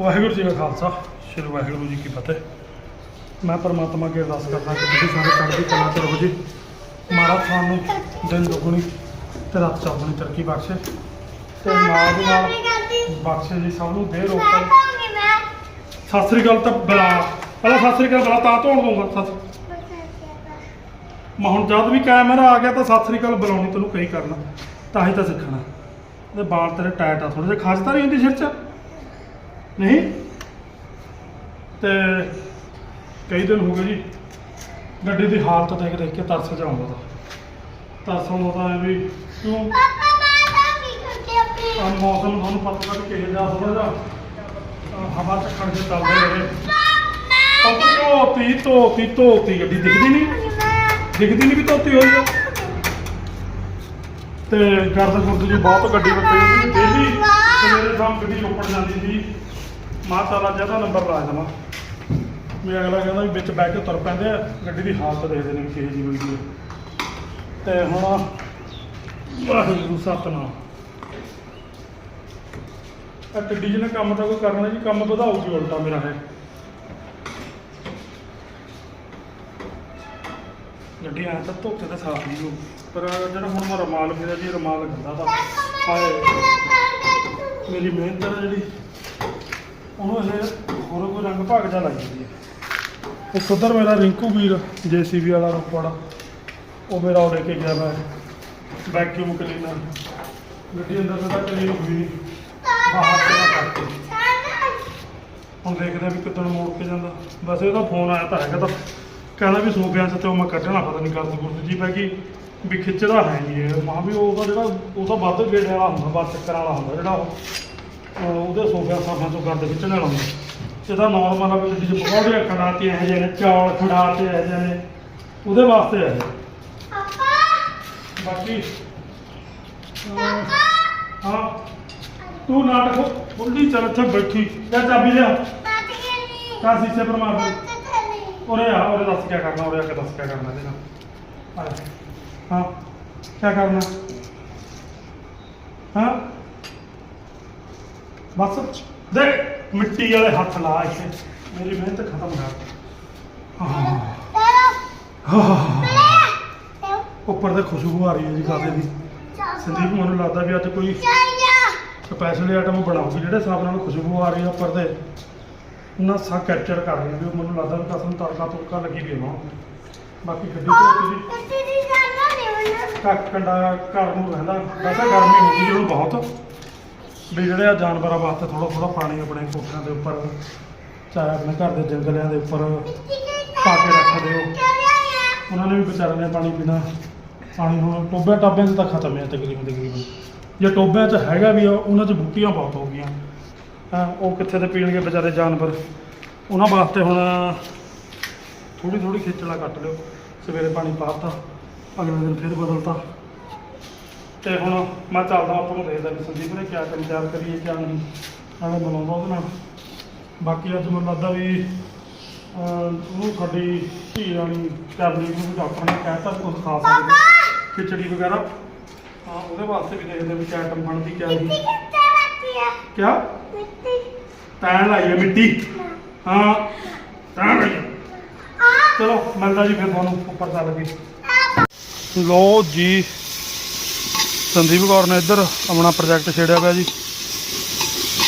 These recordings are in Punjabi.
ਵਾਹਿਗੁਰੂ ਜੀ ਕਾ ਖਾਲਸਾ, ਸ੍ਰੀ ਵਾਹਿਗੁਰੂ ਜੀ ਕੀ ਫਤਿਹ। ਮੈਂ ਪਰਮਾਤਮਾ ਅੱਗੇ ਅਰਦਾਸ ਕਰਦਾ ਕਿ ਤੁਸੀਂ ਸਾਰੇ ਚੜ੍ਹਦੀ ਕਲਾ ਚ ਰਹੋ ਜੀ। ਮਹਾਰਾਜ ਤੁਹਾਨੂੰ ਦਿਨ ਦੁਗਣੀ ਤੇ ਰਾਤ ਚੌਗੁਣੀ ਤਰੱਕੀ ਬਖਸ਼ੇ। ਤੇ ਨਾਲ ਦੀ ਨਾਲ ਬਖਸ਼ੇ ਜੀ ਸਭ ਨੂੰ ਦੇ ਰੋਕਾਂ ਸਤਿ ਸ੍ਰੀ ਅਕਾਲ ਤਾਂ ਬੁਲਾ, ਪਹਿਲਾਂ ਸਤਿ ਸ੍ਰੀ ਅਕਾਲ ਬੁਲਾ, ਤਾਂ ਧੋਣ ਦੂੰਗਾ ਸਤਿ ਮੈਂ ਹੁਣ ਜਦ ਵੀ ਕੈਮਰਾ ਆ ਗਿਆ ਤਾਂ ਸਤਿ ਸ੍ਰੀ ਅਕਾਲ ਬੁਲਾਉਣੀ ਤੈਨੂੰ ਕਈ ਕਰਨਾ, ਤਾਂ ਹੀ ਤਾਂ ਸਿੱਖਣਾ। ਤੇ ਬਾਲ ਤੇਰੇ ਟਾਇਟ ਆ ਥੋੜੇ ਜਿਹਾ ਖਾਸ ਤਾਂ ਨਹੀਂ ਹੁੰਦੀ ਸਿਰ 'ਚ? ਨਹੀਂ? ਤੇ ਕਈ ਦਿਨ ਹੋ ਗਏ ਜੀ ਗੱਡੀ ਦੀ ਹਾਲਤ ਦੇਖ ਦੇਖ ਕੇ ਤਰਸ ਜਾਉਂਦਾ ਤਾਂ। ਤਰਸ ਆਉਂਦਾ ਤਾਂ ਐ ਵੀ ਕਿਉਂ? ਆ ਮੌਸਮ ਤੁਹਾਨੂੰ ਪਤਾ ਲੱਗ ਕਿਹੋ ਜਿਹਾ ਥੋੜਾ ਜਿਹਾ ਅਹ ਹਵਾ ਚੱਕਣ ਦੇ ਚੱਲਦੇ ਰਹੇ। ਉਹ ਧੋਤੀ ਧੋਤੀ ਧੋਤੀ ਗੱਡੀ ਦਿਖਦੀ ਨਹੀਂ? ਦਿਖਦੀ ਨਹੀਂ ਵੀ ਧੋਤੀ ਹੋਈ ਆ। ਤੇ ਗਰਦ ਗੁਰਦ ਜੀ ਬਹੁਤ ਗੱਡੀ ਵਿੱਚ ਪਈ ਸੀ। ਡੇਲੀ ਸਵੇਰੇ ਸ਼ਾਮ ਗੱਡੀ ਰੋਪੜ ਜਾਂਦੀ ਸੀ। ਮਾਤਾਲਾ ਜਿਹਦਾ ਨੰਬਰ ਲਾ ਦੇਣਾ ਵੀ ਅਗਲਾ ਕਹਿੰਦਾ ਵੀ ਵਿੱਚ ਬੈਠ ਕੇ ਤੁਰ ਪੈਂਦੇ ਆ, ਗੱਡੀ ਦੀ ਹਾਲਤ ਦੇਖਦੇ ਨੇ ਵੀ ਕਿਹੋ ਜਿਹੀ ਹੋਈ ਹੈ ਤੇ ਹੁਣ ਵਾਹਿਗੁਰੂ ਸਤਨਾਮ। ਆ ਟੱਡੀ ਜਿਹਨੇ ਕੰਮ ਤਾਂ ਕੋਈ ਕਰਨਾ ਜੀ, ਕੰਮ ਵਧਾਊਗੀ ਉਲਟਾ ਮੇਰਾ ਹੈ ਗੱਡੀ ਆ ਤਾਂ ਧੋਤੇ ਤਾਂ ਸਾਫ਼ ਨਹੀਂ ਹੋ ਪਰ ਜਿਹੜਾ ਹੁਣ ਮੈਂ ਰਮਾਲ ਮੇਰਾ ਜੀ, ਰਮਾਲ ਗੰਦਾ ਤਾਂ ਹਾਏ। ਮੇਰੀ ਮਿਹਨਤ ਹੈ ਜਿਹੜੀ। ਉਹਨੂੰ ਇਹ ਹੋਰ ਕੋਈ ਰੰਗ ਭਾਗ ਜਾ ਲਾਈ ਜਾਂਦੀ ਹੈ। ਇੱਕ ਉੱਧਰ ਮੇਰਾ ਰਿੰਕੂ ਵੀਰ ਜੀਸੀਬੀ ਵਾਲਾ ਰੋਪੜ। ਉਹ ਮੇਰਾ ਉਹ ਲੈ ਕੇ ਗਿਆ ਮੈਂ। ਵੈਕਿਊਮ ਕਲੀਨਰ ਗੱਡੀ ਅੰਦਰ ਤਾਂ ਕਲੀਨ ਹੋਈ ਬਾਹਰ ਤੋਂ ਹੁਣ ਦੇਖਦੇ ਵੀ ਕਿੱਦਣ ਮੋੜ ਕੇ ਜਾਂਦਾ। ਵੈਸੇ ਉਹਦਾ ਫੋਨ ਆਇਆ ਤਾਂ ਹੈਗਾ ਤਾਂ। ਕਹਿੰਦਾ ਵੀ ਸੋਫਿਆਂ 'ਚ ਤੇ ਉਹ ਮੈਂ ਕੱਢਣਾ, ਪਤਾ ਨਹੀਂ ਕਰਦ ਗੁਰਦ ਜੀ ਪੈ ਗਈ। ਵੀ ਖਿੱਚਦਾ ਹੈ ਨਹੀਂ ਇਹ। ਮਾਂ ਵੀ ਉਹਦਾ ਜਿਹੜਾ ਉਹਦਾ ਵੱਧ ਗੇੜ ਵਾਲਾ ਹੁੰਦਾ, ਵੱਧ ਚੱਕਰ ਵਾਲਾ ਹੁੰਦਾ ਜਿਹੜਾ ਉਹ। ਉਹਦੇ ਸੋਫਿਆਂ ਸਾਫਾਂ ਤੋਂ ਗਰਦ ਖਿੱਚਣ ਵਾਲਾ ਹੁੰਦਾ। ਇਹਦਾ ਨਾਰਮਲ ਆ ਵੀ ਗੱਡੀ 'ਚ ਪਕੌੜੀਆਂ ਖੜਾਤੀ ਇਹ ਜਿਹੇ ਨੇ ਚੌਲ ਖੜਾਤੇ ਇਹ ਜਿਹੇ ਨੇ ਉਹਦੇ ਵਾਸਤੇ ਇਹ। ਬਾਕੀ ਅਹ, ਹਾਂ ਤੂੰ ਨਾਟਕ ਬੁੱਢੀ ਚੱਲ ਇੱਥੇ ਬੈਠੀ। ਲੈ ਚਾਬੀ ਲਿਆ। ਕਾ ਸੀਸੇ ਪਰ ਮਾਰ ਦੇ। ਉਰੇ ਆ ਉਰੇ ਦੱਸ ਕੀ ਕਰਨਾ ਉਰੇ ਆ ਕੇ ਦੱਸ ਕੀ ਕਰਨਾ ਇਹਦੇ ਨਾਲ। ਆ ਜਾ। ਹਾਂ ਕੀ ਕਰਨਾ? ਹਾਂ? ਬਸ। ਦੇਖ ਮਿੱਟੀ ਵਾਲੇ ਹੱਥ ਲਾ ਇੱਥੇ। ਮੇਰੀ ਮਿਹਨਤ ਖਤਮ ਕਰ। ਹਾਂ ਹਾਂ ਉੱਪਰ ਤੇ ਖੁਸ਼ਬੂ ਆ ਰਹੀ ਹੈ ਜੀ ਕਾਫੇ ਦੀ। ਸੰਦੀਪ ਮੈਨੂੰ ਲੱਗਦਾ ਵੀ ਅੱਜ ਕੋਈ ਸਪੈਸ਼ਲ ਆਈਟਮ ਬਣਾਉਗੀ ਜਿਹੜੇ ਹਿਸਾਬ ਨਾਲ ਖੁਸ਼ਬੂ ਆ ਰਹੀ ਹੈ ਉੱਪਰ ਤੇ। ਨਸਾਂ ਕੈਪਚਰ ਕਰ ਰਹੀ ਹੈ ਵੀ ਮੈਨੂੰ ਲੱਗਦਾ ਵੀ ਕਸਮ ਤੜਕਾ ਤੁੜਕਾ ਲੱਗੀ ਵੀ ਨਾ ਬਾਕੀ ਗੱਡੀ ਤੋਂ ਤੁਸੀਂ ਕੱਕ ਕੰਡਾ ਘਰ ਨੂੰ ਰਹਿੰਦਾ। ਵੈਸੇ ਗਰਮੀ ਹੁੰਦੀ ਜਦੋਂ ਬਹੁਤ। ਵੀ ਜਿਹੜੇ ਆ ਜਾਨਵਰਾਂ ਵਾਸਤੇ ਥੋੜਾ ਥੋੜਾ ਪਾਣੀ ਆਪਣੇ ਕੋਠਿਆਂ ਦੇ ਉੱਪਰ ਚਾਹੇ ਆਪਣੇ ਘਰ ਦੇ ਜੰਗਲਿਆਂ ਦੇ ਉੱਪਰ ਪਾ ਕੇ ਰੱਖ ਦਿਓ। ਉਹਨਾਂ ਨੇ ਵੀ ਵਿਚਾਰਿਆਂ ਨੇ ਪਾਣੀ ਪੀਣਾ। ਪਾਣੀ ਹੁਣ ਟੋਬਿਆਂ ਟਾਬਿਆਂ 'ਚ ਤਾਂ ਖਤਮ ਹੈ ਤਕਰੀਬਨ ਤਕਰੀਬਨ। ਜੇ ਟੋਬਿਆਂ 'ਚ ਹੈਗਾ ਵੀ ਆ, ਉਹਨਾਂ 'ਚ ਬੂਟੀਆਂ ਬਹੁਤ ਹੋ ਗਈਆਂ। ਹਾਂ ਉਹ ਕਿੱਥੇ ਤੇ ਪੀਣਗੇ ਵਿਚਾਰੇ ਜਾਨਵਰ? ਉਹਨਾਂ ਵਾਸਤੇ ਹੁਣ ਥੋੜੀ ਥੋੜੀ ਖੇਚਲਾ ਕੱਟ ਲਿਓ। ਸਵੇਰੇ ਪਾਣੀ ਪਾਤਾ ਅਗਲੇ ਦਿਨ ਫਿਰ ਬਦਲਤਾ। ਤੇ ਹੁਣ ਮੈਂ ਚੱਲਦਾ ਆਪਾਂ ਨੂੰ ਦੇਖਦਾ ਵੀ ਸੰਦੀਪ ਨੇ ਕਿਆ ਕੰਮ ਤਿਆਰ ਕਰੀਏ ਕਿਆ ਨਹੀਂ। ਨਾਲੇ ਮਿਲਾਉਂਦਾ ਉਹਦੇ ਨਾਲ। ਬਾਕੀ ਅੱਜ ਮੈਨੂੰ ਲੱਗਦਾ ਵੀ ਉਹਨੂੰ ਸਾਡੀ ਧੀ ਰਾਣੀ ਕਰਨੀ ਨੂੰ ਡਾਕਟਰ ਨੇ ਕਹਿਤਾ ਕੁਝ ਖਾ ਸਕਦੇ ਖਿਚੜੀ ਵਗੈਰਾ। ਹਾਂ ਉਹਦੇ ਵਾਸਤੇ ਵੀ ਦੇਖਦੇ ਵੀ ਕਿਆ ਆਈਟਮ ਬਣਦੀ ਕਿਆ ਨਹੀਂ। ਕਿਆ? ਪੈਣ ਲਾਈ ਹੈ ਮਿੱਟੀ। ਹਾਂ। ਪੈਣ ਲਾਈ। ਚਲੋ ਮਿਲਦਾ ਜੀ ਫਿਰ ਤੁਹਾਨੂੰ ਉੱਪਰ ਚੱਲ ਕੇ। ਲੋ ਜੀ। ਸੰਦੀਪ ਕੌਰ ਨੇ ਇੱਧਰ ਆਪਣਾ ਪ੍ਰੋਜੈਕਟ ਛੇੜਿਆ ਪਿਆ ਜੀ।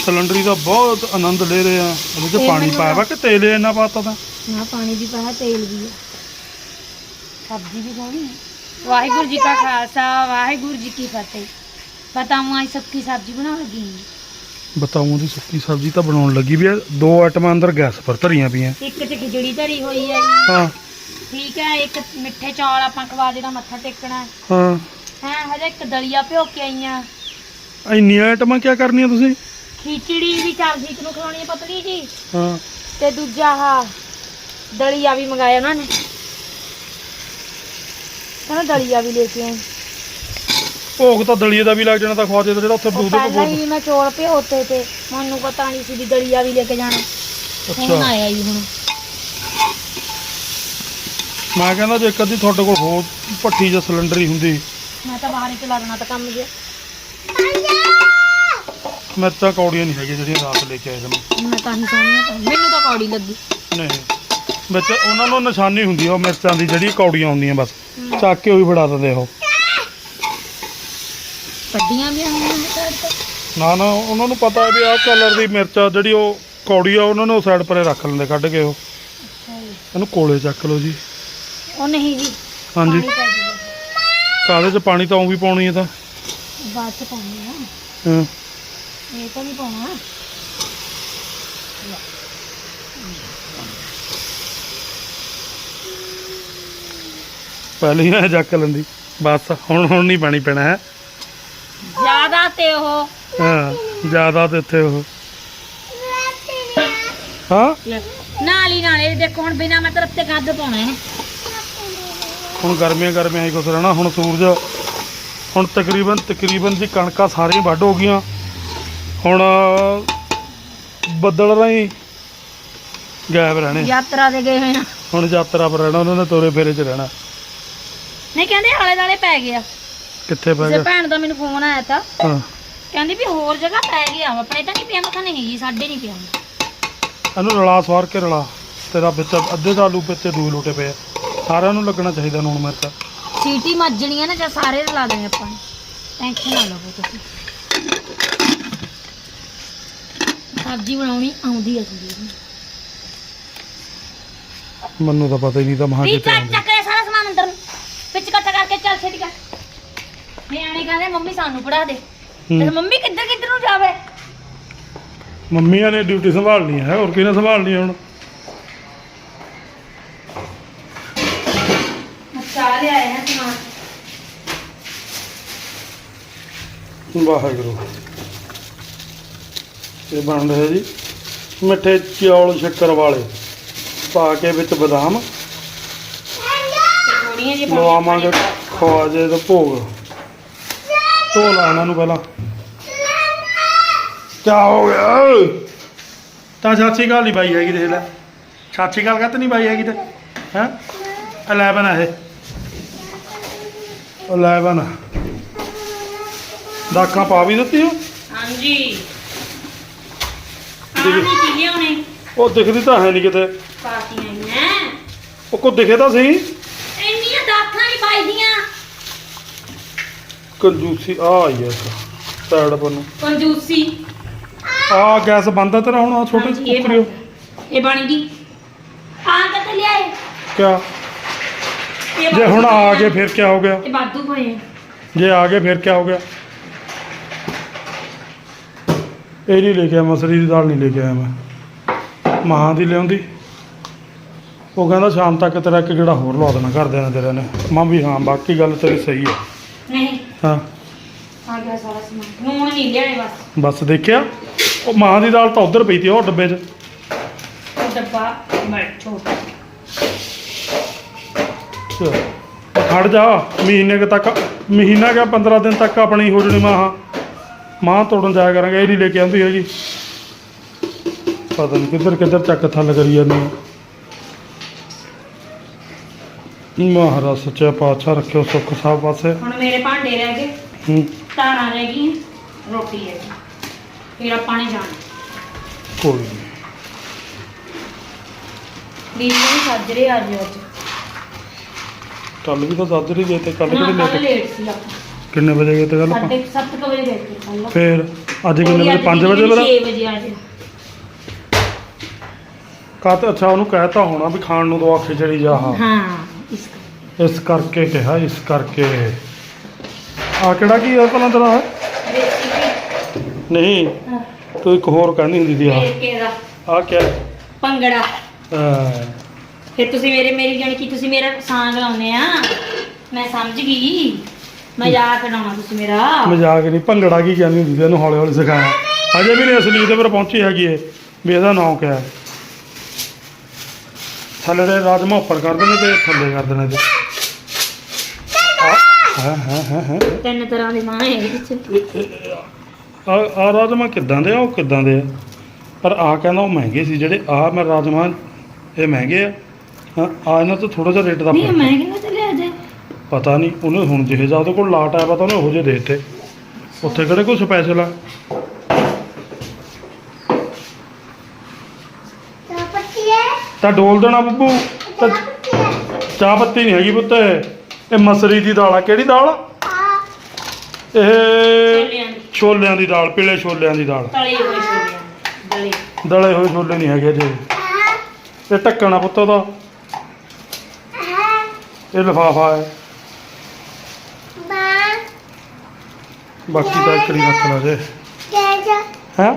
ਸਿਲੰਡਰੀ ਦਾ ਬਹੁਤ ਆਨੰਦ ਲੈ ਰਹੇ ਆ। ਉਹਦੇ ਚ ਪਾਣੀ ਪਾਇਆ ਵਾ ਕਿ ਤੇਲ ਹੀ ਇੰਨਾ ਪਾਤਾ ਤਾਂ? ਨਾ ਪਾਣੀ ਵੀ ਪਾਇਆ ਤੇਲ ਵੀ ਹੈ ਸਬਜ਼ੀ ਵੀ ਪਾਉਣੀ ਹੈ ਵਾਹਿਗੁਰੂ ਜੀ ਕਾ ਖਾਲਸਾ ਵਾਹਿਗੁਰੂ ਜੀ ਕੀ ਫਤਿਹ। ਬਤਾਉਂ ਅੱਜ ਸਬਕੀ ਸਬਜ਼ੀ ਬਣਾਉਣ ਲੱਗੀ ਹਾਂ। ਬਤਾਉਂ ਦੀ ਸੁੱਕੀ ਸਬਜ਼ੀ ਤਾਂ ਬਣਾਉਣ ਲੱਗੀ ਵੀ ਆ। ਦੋ ਆਈਟਮਾਂ ਅੰਦਰ ਗੈਸ ਪਰ ਧਰੀਆਂ ਪਈਆਂ। ਇੱਕ ਚ ਖਿਚੜੀ ਧਰੀ ਹੋਈ ਹੈ ਜੀ। ਹਾਂ। ਠੀਕ ਹੈ ਇੱਕ ਮਿੱਠੇ ਚੌਲ ਆਪਾਂ ਖਵਾ ਦੇਣਾ ਮੱਥਾ ਟੇਕਣਾ। ਹਾਂ। ਹੈ ਹਜੇ ਇੱਕ ਦਲੀਆ ਭਿਓ ਕੇ ਆਈਆਂ ਆਈਟਮਾਂ ਕਰਨੀਆਂ ਤੁਸੀਂ? ਖਿਚੜੀ ਵੀ ਚਰਜੀਤ ਨੂੰ ਖਵਾਉਣੀ ਹੈ ਪਤਲੀ ਜੀ। ਹਾਂ। ਤੇ ਦੂਜਾ ਆਹ ਦਲੀਆ ਵੀ ਮੰਗਾਇਆ ਉਹਨਾਂ ਨੇ। ਕਹਿੰਦਾ ਦਲੀਆ ਵੀ ਲੈ ਕੇ ਆਏ ਭੋਗ ਤਾਂ ਦਲੀਏ ਦਾ ਵੀ ਲੱਗ ਜਾਣਾ ਤਾਂ ਖਵਾ ਦੇ ਜਿਹੜਾ ਉੱਥੇ ਉਹ ਬੂਦੇ ਪਹਿਲਾਂ ਕੋਲ ਹੀ ਮੈਂ ਚੌਲ ਭਿਓਤੇ ਤੇ ਮੈਨੂੰ ਪਤਾ ਨਹੀਂ ਸੀ ਵੀ ਦਲੀਆ ਵੀ ਲੈ ਕੇ ਜਾਣਾ। ਹੁਣ ਅੱਛਾ ਆਇਆ ਜੀ ਹੁਣ। ਮੈਂ ਕਹਿੰਦਾ ਜੇ ਇੱਕ ਅੱਧੀ ਤੁਹਾਡੇ ਕੋਲ ਹੋਰ ਭੱਠੀ ਜਾਂ ਸਿਲੰਡਰ ਹੀ ਹੁੰਦੀ। ਮੈਂ ਤਾਂ ਬਾਹਰ ਹੀ ਚਲਾ ਦੇਣਾ ਤਾਂ ਕੰਮ ਜੇ ਮਿਰਚਾਂ ਕੌੜੀਆਂ ਨਹੀਂ ਹੈਗੀਆਂ ਜਿਹੜੀਆਂ ਰਾਤ ਲੈ ਕੇ ਆਏ ਸੀ ਮੈਂ ਤਾਂ ਹੀ ਸੋਹਣੀਆਂ ਪਾਈ ਮੈਨੂੰ ਤਾਂ ਕੌੜੀ ਲੱਗੀ। ਨਹੀਂ। ਵਿੱਚ ਉਹਨਾਂ ਨੂੰ ਨਿਸ਼ਾਨੀ ਹੁੰਦੀ ਆ ਉਹ ਮਿਰਚਾਂ ਦੀ ਜਿਹੜੀ ਕੌੜੀਆਂ ਹੁੰਦੀਆਂ ਬਸ। ਚੱਕ ਕੇ ਉਹੀ ਫੜਾ ਦਿੰਦੇ ਉਹ। ਕੱਢੀਆਂ ਵੀ ਹੋਈਆਂ ਨੇ ਤੇ ਨਾ ਨਾ ਉਹਨਾਂ ਨੂੰ ਪਤਾ ਹੈ ਵੀ ਆਹ ਕਲਰ ਦੀ ਮਿਰਚ ਆ ਜਿਹੜੀ ਉਹ ਕੌੜੀ ਆ ਉਹਨਾਂ ਨੂੰ ਸਾਈਡ ਪਰੇ ਰੱਖ ਲੈਂਦੇ ਕੱਢ ਕੇ ਉਹ। ਇਹਨੂੰ ਕੋਲੇ ਚੱਕ ਲਓ ਜੀ। ਉਹ ਨਹੀਂ ਜੀ। ਹਾਂਜੀ। ਪਾਣੀ ਪੈ ਜਾਊਗਾ। ਕਾਲੇ 'ਚ ਪਾਣੀ ਤਾਂ ਉਹ ਵੀ ਪਾਉਣੀ ਹੈ ਤਾਂ? ਬਾਅਦ ਚ ਪਾਉਣੀ ਆ। ਹਾਂ। ਇਹ ਤਾਂ ਨਹੀਂ ਪਾਉਣਾ। ਪਹਿਲੇ ਹੀ ਇਹ ਚੱਕ ਲੈਂਦੀ। ਬਸ ਹੁਣ ਹੁਣ ਨਹੀਂ ਪਾਣੀ ਪੈਣਾ ਹੈ। ਜ਼ਿਆਦਾ ਤੇ ਉਹ। ਹਾਂ ਜ਼ਿਆਦਾ ਤੇ ਇੱਥੇ ਉਹ। ਹਾਂ? ਨਾਲ ਹੀ ਨਾਲ ਇਹ ਦੇਖੋ ਹੁਣ ਬਿਨਾ ਮਤਲਬ ਤੇ ਗੱਦ ਪਾਉਣਾ ਹੈ। ਹੁਣ ਗਰਮੀਆਂ ਗਰਮੀਆਂ ਹੀ ਕੁਛ ਰਹਿਣਾ ਹੁਣ ਸੂਰਜ ਹੁਣ ਤਕਰੀਬਨ ਤਕਰੀਬਨ ਜੀ ਕਣਕਾਂ ਸਾਰੀਆਂ ਵੱਢ ਹੋ ਗਈਆਂ। ਹੁਣ ਬੱਦਲ ਰਾਹੀਂ ਗਾਇਬ ਰਹਿਣੇ। ਯਾਤਰਾ ਤੇ ਗਏ ਹੋਏ ਆ। ਹੁਣ ਯਾਤਰਾ ਪਰ ਰਹਿਣਾ ਉਹਨਾਂ ਨੇ ਤੋਰੇ ਫੇਰੇ 'ਚ ਰਹਿਣਾ। ਨਹੀਂ ਕਹਿੰਦੇ ਆਲੇ ਦਾਲੇ ਪੈ ਗਿਆ। ਕਿੱਥੇ ਪੈ ਗਿਆ? ਭੈਣ ਦਾ ਮੈਨੂੰ ਫੋਨ ਆਇਆ ਤਾਂ। ਹਾਂ। ਕਹਿੰਦੀ ਵੀ ਹੋਰ ਜਗ੍ਹਾ ਪੈ ਗਿਆ ਆਪਣੇ ਤਾਂ ਨਹੀਂ ਪਿਆ ਮੈਂ ਕਿਹਾ ਨਹੀਂ ਜੀ ਸਾਡੇ ਨਹੀਂ ਪਿਆ। ਇਹਨੂੰ ਰਲਾ ਸਵਾਰ ਕੇ ਰਲਾ। ਤੇਰਾ ਵਿੱਚ ਅੱਧੇ ਦਾ ਆਲੂ ਵਿੱਚ ਦੂਏ ਲੋਟੇ ਪਏ ਆ। ਸਾਰਿਆਂ ਨੂੰ ਲੱਗਣਾ ਚਾਹੀਦਾ ਨੂਣ ਮਿਰਚ। ਸੀਟੀ ਮੱਜਣੀਆਂ ਨਾ ਜਾਂ ਸਾਰੇ ਲਾ ਦੇਣੇ ਆਪਾਂ ਨੇ। ਟੈਨਸ਼ਨ ਨਾ ਲਵੋ ਤੁਸੀਂ। ਸਬਜ਼ੀ ਬਣਾਉਣੀ ਆਉਂਦੀ ਹੈ ਸੰਦੀਪ ਨੂੰ ਮੈਨੂੰ ਤਾਂ ਪਤਾ ਹੀ ਨਹੀਂ ਤਾਂ ਮਹਾਂ ਵੀ ਕਿਤੇ ਚੱਕ ਆਉਂਦੇ। ਚੱਕ ਇਹ ਸਾਰਾ ਸਮਾਨ ਅੰਦਰ ਨੂੰ। ਵਿੱਚ ਇਕੱਠਾ ਕਰਕੇ ਚੱਲ ਛੇਤੀ ਕਰ। ਨਿਆਣੇ ਕਹਿੰਦੇ ਮੰਮੀ ਸਾਨੂੰ ਪੜਾ ਦੇ। ਤੇ ਹੂੰ। ਮੰਮੀ ਕਿੱਧਰ ਕਿੱਧਰ ਨੂੰ ਜਾਵੇ? ਮੰਮੀਆਂ ਨੇ ਡਿਊਟੀ ਸੰਭਾਲਣੀ ਹੈ ਹੋਰ ਕਿਹਨੇ ਸੰਭਾਲਣੀ ਹੈ ਹੁਣ ਅੱਛਾ ਲਿਆਏ ਹੈ ਸਮਾਨ ਵਾਹਿਗੁਰੂ। ਇਹ ਬਣ ਰਿਹਾ ਜੀ ਮਿੱਠੇ ਚੌਲ ਸ਼ੱਕਰ ਵਾਲੇ ਪਾ ਕੇ ਵਿੱਚ ਬਦਾਮ। ਥੋੜੀਆਂ ਜਿਹੀ ਲਵਾਵਾਂਗੇ ਖਵਾਜੇ ਦਾ ਭੋਗ। ਧੋ ਲਾ ਇਹਨਾਂ ਨੂੰ ਪਹਿਲਾਂ। ਕਿਆ ਹੋ ਗਿਆ? ਤਾਂ ਚਾਚੀ ਗੱਲ ਨਹੀਂ ਬਾਈ ਹੈਗੀ ਦੇਖ ਲੈ। ਚਾਚੀ ਗੱਲ ਕਹਤ ਨਹੀਂ ਬਾਈ ਹੈਗੀ ਤੇ ਹੈ? 11 ਆ ਇਹ। 11 ਦਾਖਾਂ ਪਾ ਵੀ ਦਿੱਤੀ ਉਹ ਹਾਂਜੀ ਆਹ ਨਹੀਂ ਕੀ ਲਿਆਉਣੇ ਉਹ ਦਿਖਦੀ ਤਾਂ ਹੈ ਨਹੀਂ ਕਿਤੇ। ਪਾਤੀਆਂ ਨੇ ਉਹ ਕੋ ਦਿਖੇ ਤਾਂ ਸਹੀ। ਇੰਨੀਆਂ ਦਾਖਾਂ ਨਹੀਂ ਪਾਈਦੀਆਂ। ਕੰਜੂਸੀ ਆ ਆਈ ਐ ਸਾਈਡ ਪਰ ਨੂੰ। ਕੰਜੂਸੀ। ਆ ਗੈਸ ਬੰਦ ਆ ਤੇਰਾ ਹੁਣ ਆ ਛੋਟੇ ਹਾਂਜੀ, ਇਹ ਕੁੱਕਰੀਓ ਬਣ- ਇਹ ਬਣ ਗਈ। ਆਂ ਕਿੱਥੇ ਲਿਆਏ। ਕਿਆ? ਇਹ ਜੇ ਹੁਣ ਵਾਧੂ ਆ ਪਏ ਗਏ ਫਿਰ ਕਿਆ ਹੋ ਗਿਆ? ਇਹ ਬਾਦੂ ਪਏ ਆ। ਜੇ ਆ ਗਏ ਫਿਰ ਕਿਆ ਹੋ ਗਿਆ? ਇਹ ਨਹੀਂ ਲੈ ਕੇ ਆਇਆ ਮਸਰੀ ਦੀ ਦਾਲ ਨਹੀਂ ਲੈ ਕੇ ਆਇਆ ਮੈਂ। ਮਾਂ ਦੀ ਲਿਆਉਂਦੀ। ਉਹ ਕਹਿੰਦਾ ਸ਼ਾਮ ਤੱਕ ਤੇਰਾ ਇੱਕ ਗੇੜਾ ਹੋਰ ਲਵਾ ਦੇਣਾ ਘਰਦਿਆਂ ਨੇ ਤੇਰੇ ਨੇ। ਮਾਂ ਵੀ ਹਾਂ ਬਾਕੀ ਗੱਲ ਤੇਰੀ ਸਹੀ ਹੈ ਨਹੀਂ। ਹਾਂ। ਆ ਗਿਆ ਸਾਰਾ ਸਮਾਨ। ਨੂਣ ਨਹੀਂ ਲਿਆਏ ਬਸ। ਬਸ ਦੇਖਿਆ? ਉਹ ਮਾਂ ਦੀ ਦਾਲ ਤਾਂ ਉਧਰ ਪਈ ਤੀ ਉਹ ਡੱਬੇ 'ਚ। ਉਹ ਡੱਬਾ ਮੈਂ ਛੋਟਾ ਚੱਲ, ਖੜ ਜਾ ਮਹੀਨੇ ਕੁ ਤੱਕ ਮਹੀਨਾ ਕਿਆ 15 ਦਿਨ ਤੱਕ ਆਪਣੀ ਹੋ ਜਣੀ ਮਾਂ। ਮਾਂ ਤੋੜਨ ਜਾਇਆ ਕਰਾਂਗੇ ਇਹ ਨਹੀਂ ਲੈ ਕੇ ਆਉਂਦੀ ਹੈਗੀ। ਪਤਾ ਨਹੀਂ ਕਿੱਧਰ ਕਿੱਧਰ ਚੱਕ ਥੱਲ ਕਰੀ ਜਾਂਦੀ ਹੈ ਮਹਾਰਾਜ ਸੱਚਾ ਪਾਤਸ਼ਾਹ ਰੱਖਿਓ ਸੁੱਖ ਸਭ ਪਾਸੇ। ਹੁਣ ਮੇਰੇ ਭਾਂਡੇ ਰਹਿ ਗਏ। ਹੂੰ। ਧਾਰਾਂ ਰਹਿ ਗਈਆਂ ਰੋਟੀ ਗਈ। ਫਿਰ ਆਪਾਂ ਨੇ ਜਾਣਾ। ਕੋਈ ਨਹੀਂ ਦੀਦੀ ਨੂੰ ਸਾਜਰੇ ਆ ਜਿਓ ਅੱਜ। ਕੱਲ ਵੀ ਤਾਂ ਰਹੀ ਗਏ ਤੇ ਕੱਲ ਕਿਹੜੇ ਲੇਟ ਸੀ ਆਪਾਂ। ਕਿੰਨੇ ਵਜੇ ਗਏ ਤੇ ਕੱਲ ਆਪਾਂ? ਸਾਢੇ ਸੱਤ ਕੁ ਵਜੇ ਗਏ ਸੀ ਕੱਲ ਫੇਰ ਅੱਜ ਕਿੰਨੇ ਵਜੇ? 5 ਵਜੇ ਬਰਾ 6 ਵਜੇ ਆ ਜਿਓ। ਕਾਤ ਅੱਛਾ ਉਹਨੂੰ ਕਹਿਤਾ ਹੋਣਾ ਵੀ ਖਾਣ ਨੂੰ ਦਵਾ ਖਿਚੜੀ ਜਾ ਹਾਂ ਹਾਂ ਇਸ ਇਸ ਕਰਕੇ ਕਿਹਾ ਇਸ ਕਰਕੇ। ਆ ਕਿਹੜਾ ਕੀ ਹੈ ਭਲਾ ਤੇਰਾ? ਨਹੀਂ ਤੂੰ ਇੱਕ ਹੋਰ ਕਹਿੰਦੀ ਹੁੰਦੀ ਸੀ ਆ। ਕੇ ਦਾ ਆ ਕਿਆ? ਪੰਗੜਾ ਫਿਰ ਤੁਸੀਂ ਮੇਰੇ ਮੇਰੀ ਜਾਣੀ ਕਿ ਤੁਸੀਂ ਮੇਰਾ ਸਾਂਗ ਲਾਉਂਦੇ ਆ। ਮੈਂ ਸਮਝ ਗਈ। ਮਜ਼ਾਕ ਉਡਾਉਣਾ ਤੁਸੀਂ ਮੇਰਾ। ਮਜ਼ਾਕ ਨਹੀਂ ਭੰਗੜਾ ਕੀ ਕਹਿੰਦੀ ਹੁੰਦੀ ਸੀ ਇਹਨੂੰ ਹੌਲੀ ਹੌਲੀ ਸਿਖਾਇਆ। ਅਜੇ ਵੀ ਨਹੀਂ ਅਸਲੀ ਤੇ ਪਰ ਪਹੁੰਚੀ ਹੈਗੀ ਇਹ ਵੀ ਇਹਦਾ ਨਾਮ ਕਿਆ ਹੈ। ਥੱਲੇ ਦੇ ਰਾਜਮਾ ਉੱਪਰ ਕਰ ਦੇਣੇ ਤੇ ਥੱਲੇ ਕਰ ਦੇਣੇ ਤੇ। ਹਾਂ ਹਾਂ ਹਾਂ ਹਾਂ। ਤਿੰਨ ਤਰ੍ਹਾਂ ਦੇ ਮਾਂ ਹੈ ਇਹਦੇ ਵਿੱਚ। ਆ ਆ ਰਾਜਮਾ ਕਿੱਦਾਂ ਦੇ ਆ ਉਹ ਕਿੱਦਾਂ ਦੇ ਆ? ਪਰ ਆ ਕਹਿੰਦਾ ਉਹ ਮਹਿੰਗੇ ਸੀ ਜਿਹੜੇ ਆ ਮੈਂ ਰਾਜਮਾ ਇਹ ਮਹਿੰਗੇ ਆ। ਹਾਂ ਆ ਇਹਨਾਂ ਤੋਂ ਥੋੜਾ ਜਿਹਾ ਰੇਟ ਦਾ ਨਹੀਂ ਮੈਂ ਕਿੰਨਾ ਤੇ ਪਤਾ ਨਹੀਂ ਉਹਨੇ ਹੁਣ ਜਿਹੇ ਜਾ ਉਹਦੇ ਕੋਲ ਲਾਟ ਆਇਆ ਪਤਾ ਉਹਨੇ ਉਹੋ ਜਿਹੇ ਦੇਤੇ। ਉੱਥੇ ਕਿਹੜੇ ਕੋਈ ਸਪੈਸ਼ਲ ਆ? ਤਾਂ ਡੋਲ ਦੇਣਾ ਬੱਬੂ। ਤਾਂ ਚਾਹ ਪੱਤੀ ਨਹੀਂ ਹੈਗੀ ਪੁੱਤ ਇਹ। ਮਸਰੀ ਦੀ ਦਾਲ ਆ। ਕਿਹੜੀ ਦਾਲ? ਆ ਇਹ ਛੋਲਿਆਂ ਦੀ। ਦਾਲ ਪੀਲੇ ਛੋਲਿਆਂ ਦੀ ਦਾਲ। ਦਲੇ। ਹੋਏ ਛੋਲੇ ਨਹੀਂ ਹੈਗੇ ਜੇ ਇਹ ਢੱਕਣਾ ਪੁੱਤ ਉਹਦਾ। ਇਹ ਲਫਾਫਾ ਹੈ। ਬਾਕੀ ਤਾਂ ਇੱਕ ਨਹੀਂ ਰੱਖ ਲਾ ਜੇ ਹੈ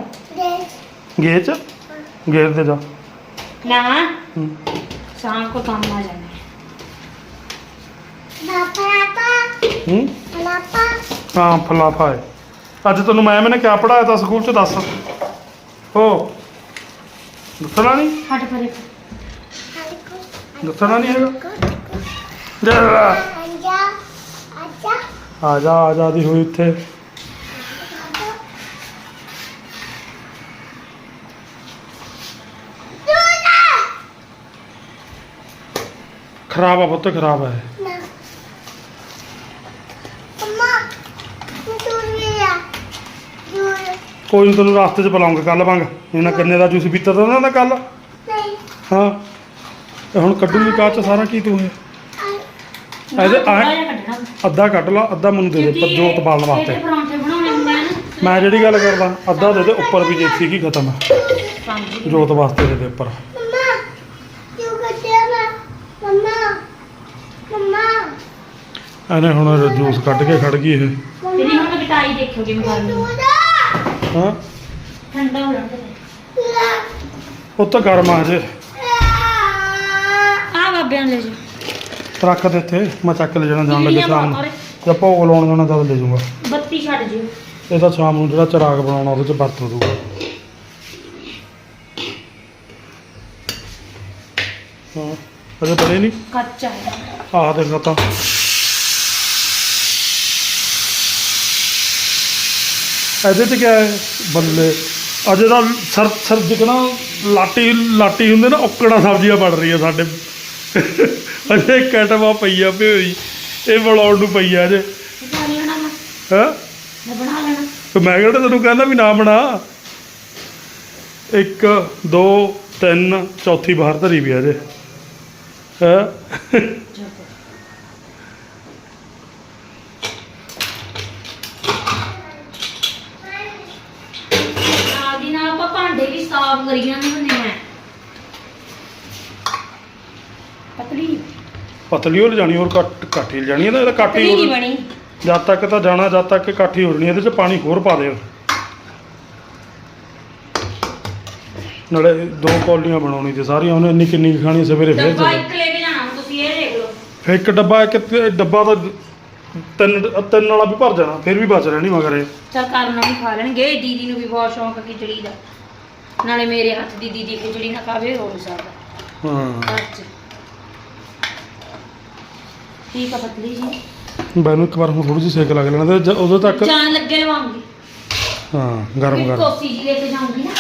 ਗੇਚ ਗੇਰ ਦੇ ਜਾ ਨਾ ਹੂੰ। ਸ਼ਾਮ को काम आ जाना है ਹੂੰ ਹਾਂ ਫਲਾਫਾ ਹੈ ਅੱਜ ਤੈਨੂੰ ਮੈਮ ਨੇ ਕਿਆ ਪੜਾਇਆ ਤਾਂ ਸਕੂਲ ਚ ਦੱਸ ਹੋ ਦੱਸਣਾ ਨਹੀਂ हट परे ਦੱਸਣਾ ਨਹੀਂ ਹੈਗਾ ਜਾ ਆ ਜਾ ਆ ਜਾ ਦੀ ਹੋਈ ਉੱਥੇ ਖਰਾਬ ਆ ਪੁੱਤ ਖਰਾਬ ਹੈ ਕੋਈ ਨੀ ਤੈਨੂੰ ਰਸਤੇ 'ਚ ਬੁਲਾਉਂਗਾ ਕੱਲ ਵਾਂਗ। ਇਹਨਾਂ ਕੰਨੇ ਦਾ ਜੂਸ ਪੀਤਾ ਤਾਂ ਨਾ ਕੱਲ ਹਾਂ। ਇਹ ਹੁਣ ਕੱਢੂਗੀ ਕਾਹ ਚ ਸਾਰਾ ਕੀ ਤੂੰ ਇਹ? ਇਹਦੇ ਆ- ਕੱਢਣਾ ਅੱਧਾ ਕੱਢ ਲਾ ਅੱਧਾ ਮੈਨੂੰ ਦੇ ਦੇ ਪਰ ਜੋਤ ਬਾਲਣ ਵਾਸਤੇ। ਤੇ ਪਰੌਂਠੇ ਬਣਾਉਣੇ ਹੁੰਦੇ ਆ ਨਾ ਮੈਂ ਜਿਹੜੀ ਗੱਲ ਕਰਦਾ ਅੱਧਾ ਦੇ ਦੇ ਉੱਪਰ ਵੀ ਜੇ ਸੀਗੀ ਖਤਮ ਹੈ ਸਮਝ ਜੋਤ ਵਾਸਤੇ ਦੇ ਦੇ ਉੱਪਰ। ਇਹਨੇ ਹੁਣ ਜੂਸ ਕੱਢ ਕੇ ਖੜ ਗਈ ਇਹ। ਤੇਰੀ ਹੁਣ ਕਟਾਈ ਕਿਵੇਂ ਕਰਨੀ ਹੈ। ਠੰਡਾ ਹੋ ਜਾਂਦਾ ਉਹ ਤਾਂ ਗਰਮ ਆ ਜੇ। ਆ ਬਾਬਿਆਂ ਲੈ ਜਾ ਰੱਖ ਦੇ ਇੱਥੇ ਮੈਂ ਚੱਕ ਲੈ ਜਾਣਾ ਜਾਣ ਲੱਗੇ ਸ਼ਾਮ ਨੂੰ। ਜਾਂ ਭੋਗ ਲਾਉਣ ਜਾਣਾ ਤਦ ਲੈ ਜਾਊਂਗਾ। ਬੱਤੀ ਛੱਡ ਜਿਓ। ਇਹ ਤਾਂ ਸ਼ਾਮ ਨੂੰ ਜਿਹੜਾ ਚਿਰਾਗ ਬਣਾਉਣਾ ਉਹਦੇ ਚ ਵਰਤ ਦੂਗਾ ਹਾਂ। ਅਜੇ ਬਣੇ ਨਹੀਂ? ਕੱਚਾ ਹੈ ਆਹ ਦੇਖੋ ਤਾਂ। ਇਹਦੇ ਚ ਕਿਆ ਹੈ ਬੱਲੇ ਅਜੇ ਦਾ ਸਰ ਸਰ ਜਿਕਣਾ ਲਾਟੀ ਲਾਟੀ ਹੁੰਦੇ ਨਾ ਔਕੜਾ ਸਬਜ਼ੀਆਂ ਬਣ ਰਹੀਆਂ ਸਾਡੇ। ਅਜੇ ਕਟਵਾ ਪਈਆ ਭਈ ਇਹ ਬਣਾਉਣ ਨੂੰ ਪਈਆ ਅਜੇ। ਬਣਾ ਲੈਣਾ ਮੈਂ ਹੈ? ਮੈਂ ਬਣਾ ਲੈਣਾ। ਤੇ ਮੈਂ ਕਿਹੜਾ ਤੈਨੂੰ ਕਹਿੰਦਾ ਵੀ ਨਾ ਬਣਾ। ਇੱਕ ਦੋ ਤਿੰਨ ਚੌਥੀ ਬਾਹਰ ਧਰੀ ਵੀ ਆ ਅਜੇ। ਹੈ ਚਲੋ ਨਾਲ ਦੀ ਨਾਲ ਆਪਾਂ ਸਾਫ਼ ਕਰੀ ਜਾਂਦੇ ਹੁੰਦੇ ਆ। ਪਤਲੀ। ਪਤਲੀ ਹੋ ਜਾਣੀ ਹੋਰ ਕੱਟ ਜਾਣੀ ਹੈ ਨਾ ਇਹਦਾ ਕਾਠੀ ਪਤਲੀ ਨਹੀਂ ਹੋਰ ਬਣੀ। ਜਦ ਤੱਕ ਤਾਂ ਜਾਣਾ ਜਦ ਤੱਕ ਕਾਠੀ ਹੋ ਜਾਣੀ ਇਹਦੇ ਚ ਪਾਣੀ ਹੋਰ ਪਾ ਦਿਓ। ਨਾਲੇ ਦੋ ਕੌਲੀਆਂ ਬਣਾਉਣੀ ਤੇ ਸਾਰੀਆਂ ਉਹਨੇ ਇੰਨੀ ਕਿੰਨੀ ਕੁ ਖਾਣੀ ਸਵੇਰੇ ਫੇਰ ਡੱਬਾ ਚੱਲ। ਇੱਕ ਲੈ ਕੇ ਜਾਣਾ ਹੁਣ ਤੁਸੀਂ ਇਹ ਦੇਖ ਲਓ। ਫਿਰ ਇੱਕ ਡੱਬਾ ਇੱਕ ਤੇ- ਡੱਬਾ ਤਾਂ ਤਿੰਨ ਤਿੰਨ ਵਾਲਾ ਵੀ ਭਰ ਜਾਣਾ ਫਿਰ ਵੀ ਬਚ ਰਹਿਣੀ ਮਗਰ ਇਹ। ਚਲ ਕਰਨਾ ਵੀ ਖਾ ਲੈਣਗੇ ਦੀਦੀ ਨੂੰ ਵੀ ਬਹੁਤ ਸ਼ੌਂਕ ਆ ਖਿਚੜੀ ਦਾ। ਨਾਲੇ ਮੇਰੇ ਹੱਥ ਦੀ ਦੀਦੀ ਖਿਚੜੀ ਨਾ ਖਾਵੇ ਹੋ ਨਹੀਂ ਸਕਦਾ ਹਾਂ। ਘਰ 'ਚ। ਠੀਕ ਆ ਪਤਲੀ ਜੀ। ਮੈਨੂੰ ਇੱਕ ਵਾਰ ਹੁਣ ਥੋੜੀ ਜਿਹੀ ਸੇਕ ਲੱਗ ਲੈਣਾ ਤੇ ਜ- ਉਦੋਂ ਤੱਕ ਜਾਣ ਲੱਗੇ ਲਵਾਂਗੀ। ਹਾਂ ਗਰਮ ਫਿਰ ਗਰਮ। ਕੋਸੀ ਜੀ ਲੈ ਕੇ ਜਾਊਂਗੀ ਨਾ।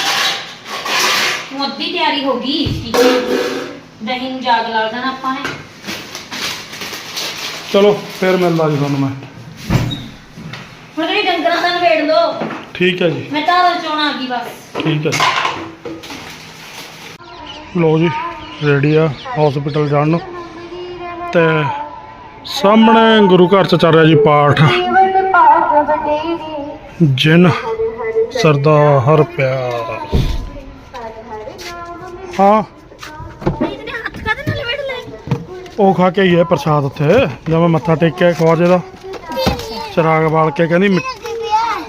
ਹੁਣ ਅੱਧੀ ਤਿਆਰੀ ਹੋ ਗਈ। ਠੀਕ ਦਹੀਂ ਨੂੰ ਜਾਗ ਲਾ ਦੇਣਾ ਆਪਾਂ ਨੇ। ਚਲੋ ਫਿਰ ਮਿਲਦਾ ਜੀ ਤੁਹਾਨੂੰ ਮੈਂ। ਹੁਣ ਜਿਹੜੀ ਡੰਗਰਾਂ ਦਾ ਨਵੇੜ ਲੋ ਠੀਕ ਹੈ ਜੀ। ਮੈਂ ਤਾਂ ਚੋਣ ਆ ਗਈ ਬਸ। ਠੀਕ ਹੈ। ਲੋ ਜੀ ਰੈਡੀ ਆ ਹਸਪੀਟਲ ਜਾਣ ਨੂੰ। ਤੇ ਸਾਹਮਣੇ ਗੁਰੂ ਘਰ ਚ ਚੱਲ ਰਿਹਾ ਜੀ ਪਾਠ। ਜਿਨ ਸਰਦਾ ਹਰ ਪਿਆਰ। ਹਾਂ। ਉਹ ਖਾ ਕੇ ਹੀ ਹੈ ਪ੍ਰਸ਼ਾਦ ਉੱਥੇ ਜਦ ਮੈਂ ਮੱਥਾ ਟੇਕਿਆ ਖਵਾਜੇ ਦਾ। ਚਿਰਾਗ ਬਾਲ ਕੇ ਕਹਿੰਦੀ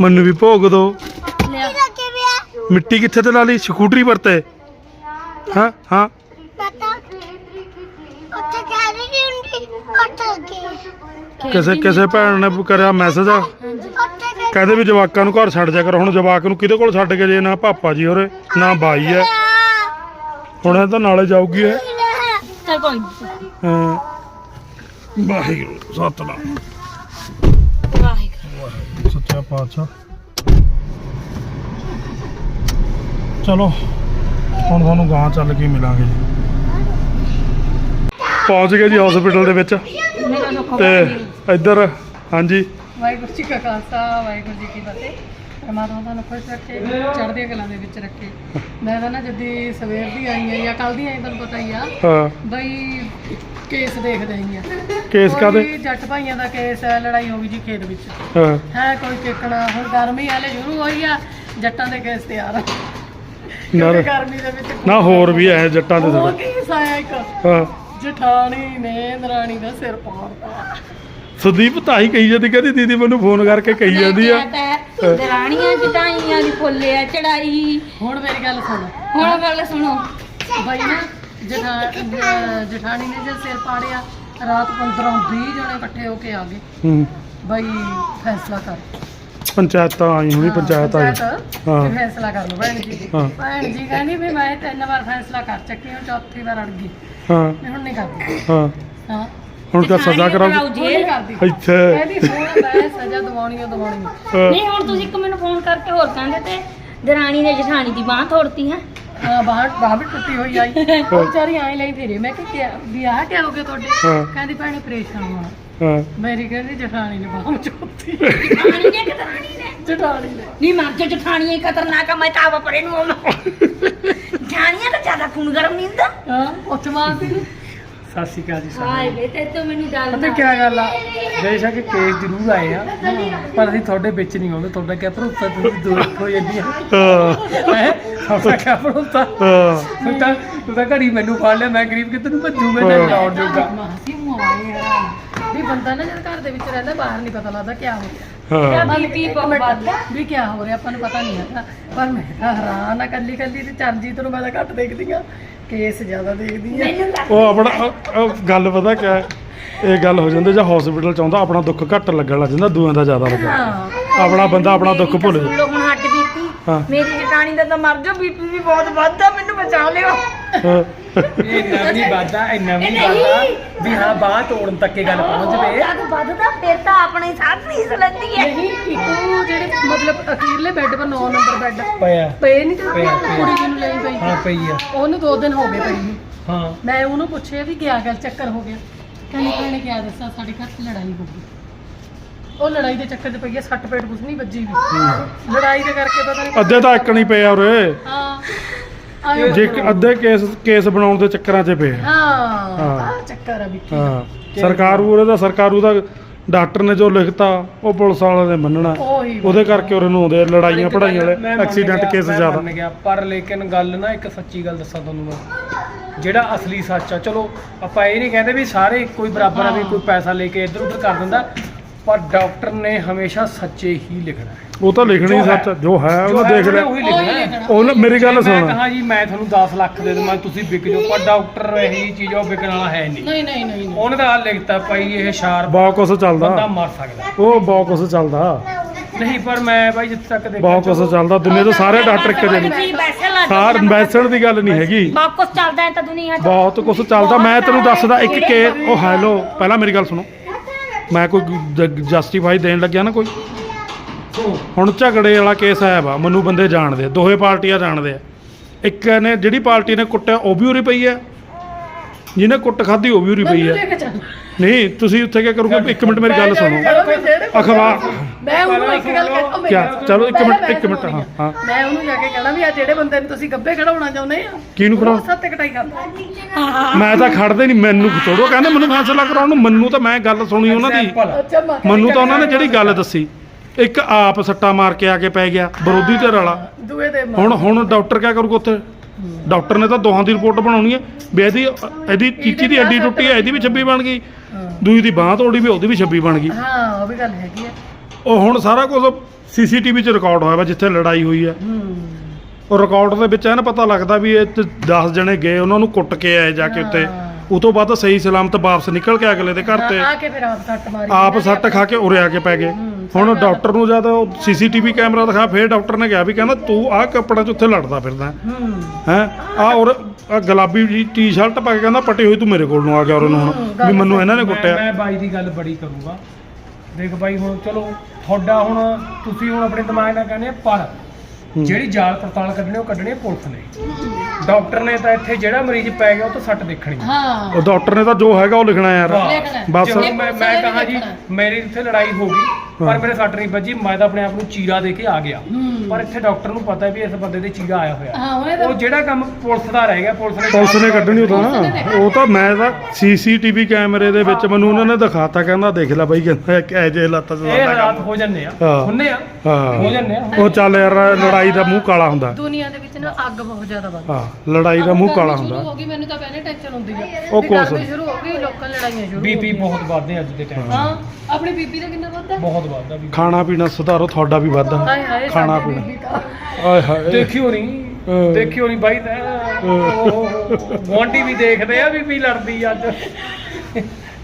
ਮੈਨੂੰ ਵੀ ਭੋਗ ਦੋ। ਲਿਆ। ਮਿੱਟੀ ਕਿੱਥੇ ਤੇ ਲਾ ਲਈ? ਸਕੂਟਰੀ ਵਰਤੇ ਹਾਂ। ਹਾਂ ਕਿਸੇ ਕਿਸੇ ਭੈਣ ਨੇ ਕਰਿਆ ਮੈਸੇਜ ਕਹਿੰਦੇ ਵੀ ਜਵਾਕਾਂ ਨੂੰ ਘਰ ਛੱਡ ਜਾ ਕਰ। ਹੁਣ ਜਵਾਕ ਨੂੰ ਕਿਹਦੇ ਕੋਲ ਛੱਡ ਕੇ ਜੇ? ਨਾ ਪਾਪਾ ਜੀ ਹੋਰੇ ਨਾ ਬਾਈ ਹੈ। ਹੁਣ ਇਹ ਤਾਂ ਨਾਲੇ ਜਾਊਗੀ ਇਹ। ਚਲ ਕੋਈ ਨੀ। ਹਾਂ। ਵਾਹਿਗੁਰੂ ਸਤਨਾਮ। ਸੱਚਾ ਪਾਤਸ਼ਾਹ। ਚਲੋ ਹੁਣ ਤੁਹਾਨੂੰ ਗਾਂ ਚੱਲ ਕੇ ਮਿਲਾਂਗੇ ਜੀ। ਪਹੁੰਚ ਗਏ ਜੀ ਹਸਪੀਟਲ ਦੇ ਵਿੱਚ। ਤੇ ਇੱਧਰ ਹਾਂਜੀ। ਵਾਹਿਗੁਰੂ ਜੀ ਕਾ ਖਾਲਸਾ ਵਾਹਿਗੁਰੂ ਜੀ ਕੀ ਫਤਿਹ। ਪਰਮਾਤਮਾ ਤੁਹਾਨੂੰ ਖੁਸ਼ ਰੱਖੇ ਚੜ੍ਹਦੀਆਂ ਕਲਾਂ ਦੇ ਵਿੱਚ ਰੱਖੇ। ਮੈਂ ਤਾਂ ਨਾ ਜਦੀ ਸਵੇਰ ਦੀ ਆਈ ਆ ਜਾਂ ਕੱਲ ਦੀ ਆਈ ਤੁਹਾਨੂੰ ਪਤਾ ਹੀ ਆ। ਹਾਂ। ਬਈ ਕੇਸ ਦੇਖਦੇ ਹੀ ਆ। ਕੇਸ ਕਾਦੇ ਕੋਈ ਜੱਟ ਭਾਈਆਂ ਦਾ ਕੇਸ ਹੈ ਲੜਾਈ ਹੋ ਗਈ ਜੀ ਖੇਤ ਵਿੱਚ। ਹਾਂ। ਹੈ ਕੋਈ ਟਿਕਣਾ ਹੁਣ ਗਰਮੀ ਹਾਲੇ ਸ਼ੁਰੂ ਹੋਈ ਆ ਜੱਟਾਂ ਦੇ ਕੇਸ ਤਿਆਰ ਆ। ਨਾ ਗਰਮੀ ਦੇ ਵਿੱਚ ਨਾ ਹੋਰ ਵੀ ਐ ਜੱਟਾਂ ਦੇ ਉਹ ਸਾਡੇ ਕੇਸ ਆਇਆ ਇੱਕ? ਹਾਂ। ਜਠਾਣੀ ਨੇ ਦਰਾਣੀ ਦਾ ਸਿਰ ਪਾੜਤਾ ਸੁਦੀਪ ਤਾਈ ਕਹੀ ਜਾਂਦੀ ਕਹਿੰਦੀ ਦੀਦੀ ਮੈਨੂੰ ਫੋਨ ਕਰਕੇ ਕਹੀ ਜਾਂਦੀ ਆ। ਦਰਾਣੀਆਂ ਜਟਾਈਆਂ ਦੀ ਫੁੱਲੇ ਆ ਚੜਾਈ। ਹੁਣ ਮੇਰੀ ਗੱਲ ਸੁਣ। ਹੁਣ ਗੱਲ ਸੁਣੋ। ਬਾਈ ਨਾ ਜਠਾ ਜਠਾਣੀ ਨੇ ਜਦ ਸਿਰ ਪਾੜਿਆ ਰਾਤ 15 20 ਜਣੇ ਇਕੱਠੇ ਹੋ ਕੇ ਆ ਗਏ। ਹੂੰ। ਬਾਈ ਫੈਸਲਾ ਕਰ। ਪੰਚਾਇਤਾਂ ਆਈ ਹੋਣੀ ਪੰਚਾਇਤ ਆਈ। ਪੰਚਾਇਤ ਹਾਂ। ਵੀ ਫੈਸਲਾ ਕਰ ਲਓ ਭੈਣ ਜੀ। ਹਾਂ। ਭੈਣ ਜੀ ਕਹਿੰਦੀ ਵੀ ਮੈਂ ਤਿੰਨ ਵਾਰ ਫੈਸਲਾ ਕਰ ਚੱਕੀ ਹਾਂ ਚੌਥੀ ਵਾਰ ਅੜ ਗਈ। ਹਾਂ। ਮੈਂ ਹੁਣ ਨਹੀਂ ਕਰਦੀ। ਹਾਂ। ਹਾਂ। ਹੁਣ ਤਾਂ ਸਜ਼ਾ ਕਰਾਓ ਹੁਣ ਨਹੀਂ ਕਰਦੀ। ਇੱਥੇ। ਕਹਿੰਦੀ ਹੁਣ ਮੈਂ ਸਜ਼ਾ ਦਵਾਉਣੀ ਓ ਦਵਾਉਣੀ ਆ। ਹਾਂ। ਨਹੀਂ ਹੁਣ ਤੁਸੀਂ ਇੱਕ ਮੈਨੂੰ ਫੋਨ ਕਰਕੇ ਹੋਰ ਕਹਿੰਦੇ ਤੇ ਦਰਾਣੀ ਨੇ ਜਠਾਣੀ ਦੀ ਬਾਹ ਤੋੜਤੀ ਹੈ। ਹਾਂ ਬਾਹਰ ਬਾਹਰ ਵੀ ਟੁੱਟੀ ਹੋਈ ਆਈ। ਉਹ ਵਿਚਾਰੀ ਆਈ ਲਈ ਫਿਰੇ। ਮੈਂ ਕਿ ਕਿਆ ਵੀ ਆਹ ਕਿਆ ਹੋ ਗਿਆ ਤੁਹਾਡੇ? ਹਾਂ। ਕਹਿੰਦੀ ਭੈਣੇ ਆਪਰੇਸ਼ਨ ਹੋਣਾ। ਹਾਂ। ਮੇਰੀ ਕਹਿੰਦੀ ਜਠਾਣੀ ਨੇ ਬਾਹਮ ਚੋਤੀ ਜਠਾਣੀ ਨੇ ਕਿ ਦਰਾਣੀ ਨੇ। ਜਠਾਣੀ ਨੇ। ਨਹੀਂ ਮਰ ਜਾ ਜਠਾਣੀਆਂ ਹੀ ਖਤਰਨਾਕ ਆ ਮੈਂ ਤਾਂ ਆਵਾ ਪਰੇ ਨੂੰ ਆਉਣਾ। ਜਾਣੀਆਂ ਤਾਂ ਜ਼ਿਆਦਾ ਖੂਨ ਗਰਮ ਨਹੀਂ ਹੁੰਦਾ। ਹਾਂ ਉੱਥੇ ਮਾਰਦੀ ਨੇ ਸਤਿ ਸ਼੍ਰੀ ਅਕਾਲ ਜੀ ਹਾਏ ਬੇਟੇ ਤੂੰ ਮੈਨੂੰ ਡਰ ਪਤਾ ਕੀ ਗੱਲ ਆ? ਬੇਸ਼ੱਕ ਕੇਸ ਜ਼ਰੂਰ ਆਏ ਆ। ਪਰ ਅਸੀਂ ਤੁਹਾਡੇ ਵਿੱਚ ਨਹੀਂ ਆਉਂਦੇ। ਤੁਹਾਡਾ ਕਿਆ ਭਰੋਸਾ? ਤੁਸੀਂ ਦੂਰ ਹੋ ਜਾਂਦੀ ਆ ਹਾਂ। ਹੈ? ਤੁਹਾਡਾ ਕਿਆ ਭਰੋਸਾ ਹਾਂ। ਤੂੰ ਤਾਂ ਤੂੰ ਤਾਂ ਘੜੀ ਮੈਨੂੰ ਫੜ ਲਿਆ ਮੈਂ ਗਰੀਬ ਕਿੱਧਰ ਨੂੰ ਭੱਜੂ? ਮੈਂ ਤਾਂ ਲਾਉਣ ਜੋਗਾ। ਮਾਸੀ ਮੁਆਏ ਯਾਰ ਵੀ ਬੰਦਾ ਨਾ ਜਦ ਘਰ ਦੇ ਵਿੱਚ ਰਹਿੰਦਾ ਬਾਹਰ ਨਹੀਂ ਪਤਾ ਲੱਗਦਾ ਕਿਆ ਹੋ ਗਿਆ। ਹਾਂ। ਬੀਪੀ ਇੱਕ ਬਹੁਤ ਮਿੰਟ, ਵੱਧਦਾ ਵੀ ਕਿਆ ਹੋ ਰਿਹਾ ਆਪਾਂ ਨੂੰ ਪਤਾ ਨਹੀਂ ਹੈਗਾ। ਪਰ ਮੈਂ ਤਾਂ ਹੈਰਾਨ ਆ ਕੱਲੀ ਕੱਲੀ ਤੇ ਚਰਨਜੀਤ ਨੂੰ ਮੈਂ ਤਾਂ ਘੱਟ ਦੇਖਦੀ ਆ। ਕੇਸ ਜ਼ਿਆਦਾ ਦੇਖਦੀ ਆ। ਮੈਨੂੰ ਲੱਗ ਉਹ ਆਪਣਾ ਉਹ- ਉਹ ਗੱਲ ਪਤਾ ਕਿਆ ਹੈ? ਇਹ ਗੱਲ ਹੋ ਜਾਂਦੀ ਜਾਂ ਹਸਪੀਟਲ ਚ ਆਉਂਦਾ ਆਪਣਾ ਦੁੱਖ ਘੱਟ ਲੱਗਣ ਲੱਗ ਜਾਂਦਾ ਦੂਆਂ ਦਾ ਜ਼ਿਆਦਾ ਲੱਗਦਾ ਹਾਂ। ਆਪਣਾ ਬੰਦਾ ਆਪਣਾ ਦੁੱਖ ਭੁੱਲ ਜਾ ਹੁਣ ਹਾਂ। ਮੇਰੀ ਜਟਾਣੀ ਦਾ ਤਾਂ ਮਰ ਜਾ ਬੀਪੀ ਵੀ ਬਹੁਤ ਵੱਧਦਾ ਮੈਨੂੰ ਬਚਾ ਲਿਓ। ਇਹ ਇੰਨਾ ਵੀ ਨਹੀਂ ਵਾਦਾ ਇੰਨਾ ਵੀ ਇਹ ਨਹੀਂ। ਨਹੀਂ। ਵਾਦਾ ਵੀ ਹਾਂ ਬਾਹ ਤੋੜਨ ਤੱਕ ਇਹ ਗੱਲ ਪਹੁੰਚ ਜਵੇ ਜਦ ਵੱਧਦਾ ਫਿਰ ਤਾਂ ਆਪਣੇ ਸਾਥ ਨਹੀਂ ਲੈਂਦੀ ਹੈ ਨਹੀਂ ਇੱਕ ਜਿਹੜੇ ਮਤਲਬ ਅਖੀਰਲੇ ਬੈੱਡ ਪਰ 9 ਨੰਬਰ ਬੈੱਡ ਪਿਆ। ਪਏ ਨਹੀਂ ਤੇ ਪਿਆ, ਪਿਆ। ਕੁੜੀ ਜੀ ਨੂੰ ਲਈ ਪਈ। ਹਾਂ ਪਈ ਆ। ਉਹਨੂੰ 2 ਦਿਨ ਹੋ ਗਏ ਪਈ ਨੂੰ। ਹਾਂ। ਮੈਂ ਉਹਨੂੰ ਪੁੱਛਿਆ ਵੀ ਕਿਆ ਗੱਲ ਚੱਕਰ ਹੋ ਗਿਆ। ਕਹਿੰਦੀ ਭੈਣੇ ਕਿਆ ਦੱਸਾਂ ਸਾਡੇ ਘਰ 'ਚ ਲੜਾਈ ਹੋ ਗਈ। ਉਹ ਲੜਾਈ ਦੇ ਚੱਕਰ 'ਚ ਪਈ ਆ ਸੱਟ ਪੇਟ ਕੁਛ ਨਹੀਂ ਵੱਜੀ ਵੀ। ਲੜਾਈ ਦੇ ਕਰਕੇ ਪਤਾ ਨਹੀਂ ਅੱਧੇ ਤਾਂ ਇੱਕ ਨਹੀਂ ਪਏ ਉਰੇ। ਹਾਂ ਆਇਓ ਜੇ ਕਿ ਅੱਧੇ ਕੇਸ ਕੇਸ ਬਣਾਉਣ ਦੇ ਚੱਕਰਾਂ 'ਚ ਪਏ ਆ। ਹਾਂ ਹਾਂ। ਚੱਕਰ ਆ ਵਿੱਕੀ ਹਾਂ। ਸਰਕਾਰੂ ਉਹਦੇ ਦਾ ਸਰਕਾਰੂ ਦਾ ਡਾਕਟਰ ਨੇ ਜੋ ਲਿਖਤਾ ਉਹ ਪੁਲਿਸ ਵਾਲਿਆਂ ਨੇ ਮੰਨਣਾ। ਉਹੀ ਉਹਦੇ ਕਰਕੇ ਉਹਨੂੰ ਆਉਂਦੇ ਆ ਲੜਾਈਆਂ ਪੜਾਈਆਂ ਮੈਂ ਵਾਲੇ ਮੰਨ ਐਕਸੀਡੈਂਟ ਗਿਆ, ਕੇਸ ਮੈਂ ਜ਼ਿਆਦਾ। ਮੰਨ ਗਿਆ। ਪਰ ਲੇਕਿਨ ਗੱਲ ਨਾ ਇੱਕ ਸੱਚੀ ਗੱਲ ਦੱਸਾਂ ਤੁਹਾਨੂੰ ਮੈਂ। ਜਿਹੜਾ ਅਸਲੀ ਸੱਚ ਆ ਚਲੋ ਆਪਾਂ ਇਹ ਨਹੀਂ ਕਹਿੰਦੇ ਵੀ ਸਾਰੇ ਇੱਕੋ ਹੀ ਬਰਾਬਰ ਆ ਵੀ ਕੋਈ ਪੈਸਾ ਲੈ ਕੇ ਇੱਧਰ ਉੱਧਰ ਕਰ ਦਿੰਦਾ। ਪਰ ਡਾਕਟਰ ਨੇ ਹਮੇਸ਼ਾ ਸੱਚੇ ਹੀ ਲਿਖਣਾ ਹੈ। ਉਹ ਤਾਂ ਲਿਖਣੀ ਜੋ ਹੈ। ਸੱਚ ਜੋ ਹੈ ਜੋ ਉਹਨੇ ਹੈ ਦੇਖ ਉਹਨੇ ਲਿਆ ਉਹੀ ਉਹੀ ਲਿਖਣਾ ਹੈ। ਲਿਖਣਾ। ਉਹਨੇ ਮੇਰੀ ਗੱਲ ਜੇ ਮੈਂ ਸੁਣ। ਕਹਾਂ ਜੀ ਮੈਂ ਤੁਹਾਨੂੰ 10 ਲੱਖ ਦੇ ਦੇਵਾਂ ਤੁਸੀਂ ਵਿਕ ਜਾਓ ਪਰ ਡਾਕਟਰ ਇਹੀ ਚੀਜ਼ ਉਹ ਵਿਕਣ ਵਾਲਾ ਹੈ ਨਹੀਂ। ਨਹੀਂ ਨਹੀਂ ਨਹੀਂ। ਉਹਨੇ ਤਾਂ ਆਹ ਲਿਖਤਾ ਭਾਈ ਇਹ ਸ਼ਾਰ ਬਹੁਤ ਕੁਛ ਬੰਦਾ ਚੱਲਦਾ ਮਰ ਸਕਦਾ। ਉਹ ਬਹੁਤ ਕੁਛ ਚੱਲਦਾ। ਨਹੀਂ ਪਰ ਮੈਂ ਭਾਈ ਜਿੱਥੇ ਤੱਕ ਦੇਖਿਆ ਬਹੁਤ ਕੁਛ ਚੱਲਦਾ। ਦੁਨੀਆ ਦੇ ਸਾਰੇ ਡਾਕਟਰ ਇੱਕ ਜਿਹੇ ਦਿਓ ਸਾਰ ਬੈਸਣ ਦੀ ਗੱਲ ਨਹੀਂ ਹੈਗੀ। ਬਹੁਤ ਕੁਛ ਚੱਲਦਾ ਹੈ ਤਾਂ ਦੁਨੀਆ 'ਚ। ਬਹੁਤ ਕੁਝ ਚੱਲਦਾ। ਮੈਂ ਤੈਨੂੰ ਦੱਸਦਾ ਇੱਕ ਕੇ ਉਹ ਹੈਲੋ ਪਹਿਲਾਂ ਮੇਰੀ ਗੱਲ ਸੁਣੋ। ਮੈਂ ਕੋਈ ਜਸਟੀਫਾਈ ਦੇਣ ਲੱਗਿਆ ਨਾ ਕੋਈ? ਹੁਣ ਝਗੜੇ ਵਾਲਾ ਕੇਸ ਆਇਆ ਵਾ, ਮੈਨੂੰ ਬੰਦੇ ਜਾਣਦੇ ਦੋਹੇ ਪਾਰਟੀਆਂ ਜਾਣਦੇ ਆ। ਇੱਕ ਨੇ, ਜਿਹੜੀ ਪਾਰਟੀ ਨੇ ਕੁੱਟਿਆ, ਉਹ ਵੀ ਉਰੇ ਪਈ ਹੈ ਜਿਹਨੇ ਕੁੱਟ ਖਾਧੀ ਉਹ ਵੀ ਉਰੀ ਪਈ ਮੈਨੂੰ ਹੈ। ਲੈ ਕੇ ਚੱਲ। ਨਹੀਂ ਤੁਸੀਂ ਉੱਥੇ ਕੀ ਕਰੋਗੇ? ਇੱਕ ਮਿੰਟ ਮੇਰੀ ਗੱਲ ਸੁਣੋ। ਅਖਬਾਰ ਮੈਂ ਉਹਨੂੰ ਇੱਕ ਗੱਲ ਕਹਿ ਉਹ ਮੇਰੀ ਕਿਆ? ਗੱਲ ਸੁਣੋ। ਚਲੋ ਇੱਕ ਪਹਿਲਾਂ ਮਿੰਟ, ਮੈਂ ਇੱਕ ਮਿੰਟ, ਹਾਂ, ਆ। ਮੈਂ ਉਹਨੂੰ ਜਾ ਕੇ ਕਹਿਣਾ ਵੀ ਆ ਜਿਹੜੇ ਬੰਦੇ ਨੂੰ ਤੁਸੀਂ ਗੱਬੇ ਖੜਾਉਣਾ ਚਾਹੁੰਦੇ ਆ ਕਿਹਨੂੰ ਖੜਾਉ ਉਹ ਸੱਤ ਕਟਾਈ ਕਰਦਾ ਮੈਂ ਤਾਂ ਖੜਦੇ ਨਹੀਂ ਮੈਨੂੰ ਛੋੜੋ ਕਹਿੰਦੇ ਮੈਨੂੰ ਫੈਸਲਾ ਕਰਾਉਣ ਨੂੰ। ਮੈਨੂੰ ਤਾਂ ਮੈਂ ਗੱਲ ਸੁਣੀ ਉਹਨਾਂ ਦੀ। Example। ਅੱਛਾ ਮੈਂ ਕਿਹਾ ਮੈਨੂੰ ਤਾਂ ਉਹਨਾਂ ਨੇ ਜਿਹੜੀ ਗੱਲ ਦੱਸੀ। ਇੱਕ ਆਪ ਸੱਟਾ ਮਾਰ ਕੇ ਆ ਕੇ ਪੈ ਗਿਆ ਵਿਰੋਧੀ ਧਿਰ ਵਾਲਾ ਦੂਏ ਦੇ ਹੁਣ ਹੁਣ ਡਾਕਟਰ ਕਿਆ ਕਰੂਗਾ ਉੱਥੇ? ਡਾਕਟਰ ਨੇ ਤਾਂ ਦੋਹਾਂ ਦੀ ਰਿਪੋਰਟ ਬਣਾਉਣੀ ਹੈ ਵੀ ਇਹਦੀ ਇਹਦੀ ਚੀਚੀ ਦੀ ਹੱਡੀ ਟੁੱਟੀ ਹੈ ਇਹਦੀ ਵੀ 26 ਬਣ ਗਈ। ਹਾਂ। ਦੂਈ ਦੀ ਬਾਹ ਤੋੜੀ ਵੀ ਉਹਦੀ ਵੀ 26 ਬਣ ਗਈ। ਹਾਂ ਉਹ ਵੀ ਗੱਲ ਹੈਗੀ ਆ ਉਹ ਹੁਣ ਸਾਰਾ ਕੁਝ ਸੀਸੀਟੀਵੀ 'ਚ ਰਿਕਾਰਡ ਹੋਇਆ ਵਾ ਜਿੱਥੇ ਲੜਾਈ ਹੋਈ ਹੈ। ਹੂੰ। ਉਹ ਰਿਕਾਰਡ ਦੇ ਵਿੱਚ ਐਨ ਪਤਾ ਲੱਗਦਾ ਵੀ ਇਹ 10 ਜਣੇ ਗਏ ਉਹਨਾਂ ਨੂੰ ਕੁੱਟ ਕੇ ਆਏ ਜਾ ਕੇ ਉੱਤੇ। ਹਾਂ। ਉਹ ਤੋਂ ਬਾਅਦ ਸਹੀ ਸਲਾਮਤ ਵਾਪਸ ਨਿਕਲ ਕੇ ਅਗਲੇ ਦੇ ਘਰ ਤੇ ਆ ਕੇ ਫਿਰ ਆਪ ਸੱਟ ਮਾਰੀ ਆਪ ਸੱਟ ਖਾ ਕੇ ਉਰੇ ਆ ਕੇ ਪੈ ਗਏ। ਹੁਣ ਡਾਕਟਰ ਨੂੰ ਜਦ ਸੀਸੀਟੀਵੀ ਕੈਮਰਾ ਦਿਖਾ ਫਿਰ ਡਾਕਟਰ ਨੇ ਕਿਹਾ ਵੀ ਕਹਿੰਦਾ ਤੂੰ ਆਹ ਕੱਪੜਿਆਂ 'ਚ ਉੱਥੇ ਲੜਦਾ ਫਿਰਦਾ ਹੂੰ। ਹੈ। ਆ ਔਰ ਆਹ ਗੁਲਾਬੀ ਜੀ ਟੀ-ਸ਼ਰਟ ਪਾ ਕੇ ਕਹਿੰਦਾ ਪੱਟੀ ਹੋਈ ਤੂੰ ਮੇਰੇ ਕੋਲ ਨੂੰ ਆ ਗਿਆ ਔਰ ਉਹਨੂੰ ਹੁਣ। ਵੀ ਮੈਨੂੰ ਇਹਨਾਂ ਨੇ ਕੁੱਟਿਆ। ਮੈਂ ਬਾਈ ਦੀ ਗੱਲ ਬੜੀ ਕਰੂੰਗਾ। ਦੇਖ ਬਾਈ ਹੁਣ ਚਲੋ ਤੁਹਾਡਾ ਹੁਣ ਤੁਸੀਂ ਹੁਣ ਆਪਣੇ ਦਿਮਾਗ ਨਾਲ ਕਹਿੰਦੇ ਆ ਪਰ ਹੂੰ। ਜਿਹੜੀ ਜਾਲ ਪੜਤਾਲ ਕੱਢਣੀ ਉਹ ਕੱਢਣੀ ਪੁਲਿਸ ਨੇ। ਡਾਕਟਰ ਨੇ ਤਾਂ ਇੱਥੇ ਜਿਹੜਾ ਮਰੀਜ਼ ਪੈ ਗਿਆ ਉਹ ਤੋਂ ਸੱਟ ਦੇਖਣੀ ਹੈ। ਹਾਂ। ਉਹ ਡਾਕਟਰ ਨੇ ਤਾਂ ਜੋ ਹੈਗਾ ਉਹ ਲਿਖਣਾ ਯਾਰ। ਲਿਖਣਾ। ਹੈ। ਬਸ ਮੈਂ ਮੈਂ ਕਹਾਂ ਜੀ ਹੈ। ਮੇਰੀ ਇੱਥੇ ਲੜਾਈ ਹੋ ਗਈ ਪਰ ਹਾਂ। ਮੇਰੇ ਸੱਟ ਨਹੀਂ ਵੱਜੀ ਮੈਂ ਤਾਂ ਆਪਣੇ ਆਪ ਨੂੰ ਚੀਰਾ ਦੇ ਕੇ ਆ ਗਿਆ। ਹੂੰ। ਪਰ ਇੱਥੇ ਡਾਕਟਰ ਨੂੰ ਪਤਾ ਵੀ ਇਸ ਬੰਦੇ ਦੇ ਚੀਰਾ ਆਇਆ ਹੋਇਆ। ਹਾਂ ਉਹਨੇ ਤਾਂ ਉਹ ਜਿਹੜਾ ਕੰਮ ਪੁਲਿਸ ਦਾ ਰਹਿ ਗਿਆ ਪੁਲਿਸ ਨੇ ਪੁਲਿਸ ਨੇ ਕੱਢਣੀ ਉਹ ਤਾਂ ਉਹ ਤਾਂ ਮੈਂ ਤਾਂ ਸੀਸੀਟੀਵੀ ਕੈਮਰੇ ਦੇ ਵਿੱਚ ਮੈਨੂੰ ਉਹਨਾਂ ਨੇ ਦਿਖਾਤਾ ਕਹਿੰਦਾ ਦੇਖ ਲੈ ਬਾਈ ਕਹਿੰਦਾ ਕਿ ਜੇ ਲੱਤ ਚ ਇਹ ਸਾਡਾ ਹਾਲਾਤ ਕੰਮ ਹੋ ਜੰਨੇ ਆ। ਹਾਂ। ਹੁੰਨੇ ਆ? ਹੋ। ਹਾਂ ਜੰਨੇ ਆ। ਉਹ ਚੱਲ ਯਾਰ ਲੜਾਈ ਦਾ ਮੂੰਹ ਕਾਲਾ ਹੁੰਦਾ। ਦੁਨੀਆ ਦੇ ਵਿੱਚ ਨਾ ਅੱਗ ਬਹੁਤ ਜ਼ਿਆਦਾ ਵੱਧ ਹਾਂ ਲੜਾਈ ਦਾ ਮੂੰਹ ਕਾਲਾ ਸ਼ੁਰੂ ਹੁੰਦਾ। ਹੋ ਗਈ ਮੈਨੂੰ ਤਾਂ ਪਹਿਲੇ ਟੈਨਸ਼ਨ ਹੁੰਦੀ ਆ। ਉਹ ਵੀ ਕੁਛ- ਗਰਮੀ ਸ਼ੁਰੂ ਹੋ ਗਈ ਲੋਕਾਂ ਦੀਆਂ ਲੜਾਈਆਂ ਸ਼ੁਰੂ ਬੀਪੀ ਬਹੁਤ ਵੱਧਦੇ ਅੱਜ ਦੇ ਟਾਈਮ ਹਾਂ ਆਪਣੀ ਬੀਪੀ ਦਾ ਕਿੰਨਾ ਵੱਧਦਾ? ਬਹੁਤ ਵੱਧਦਾ ਵੀ ਖਾਣਾ ਪੀਣਾ ਸੁਧਾਰੋ ਤੁਹਾਡਾ ਵੀ ਵੱਧਦਾ। ਹਾਏ ਹਾਏ ਖਾਣਾ ਸਾਡੀ ਪੀਣਾ। ਬੀਬੀ ਤਾਂ ਆਏ ਹਾਏ। ਦੇਖਿਓ ਨਹੀਂ। ਦੇਖਿਓ ਨਹੀਂ ਬਾਈ ਗੁਆਂਢੀ ਵੀ ਦੇਖਦੇ ਆ ਬੀਬੀ ਲੜਦੀ ਅੱਜ।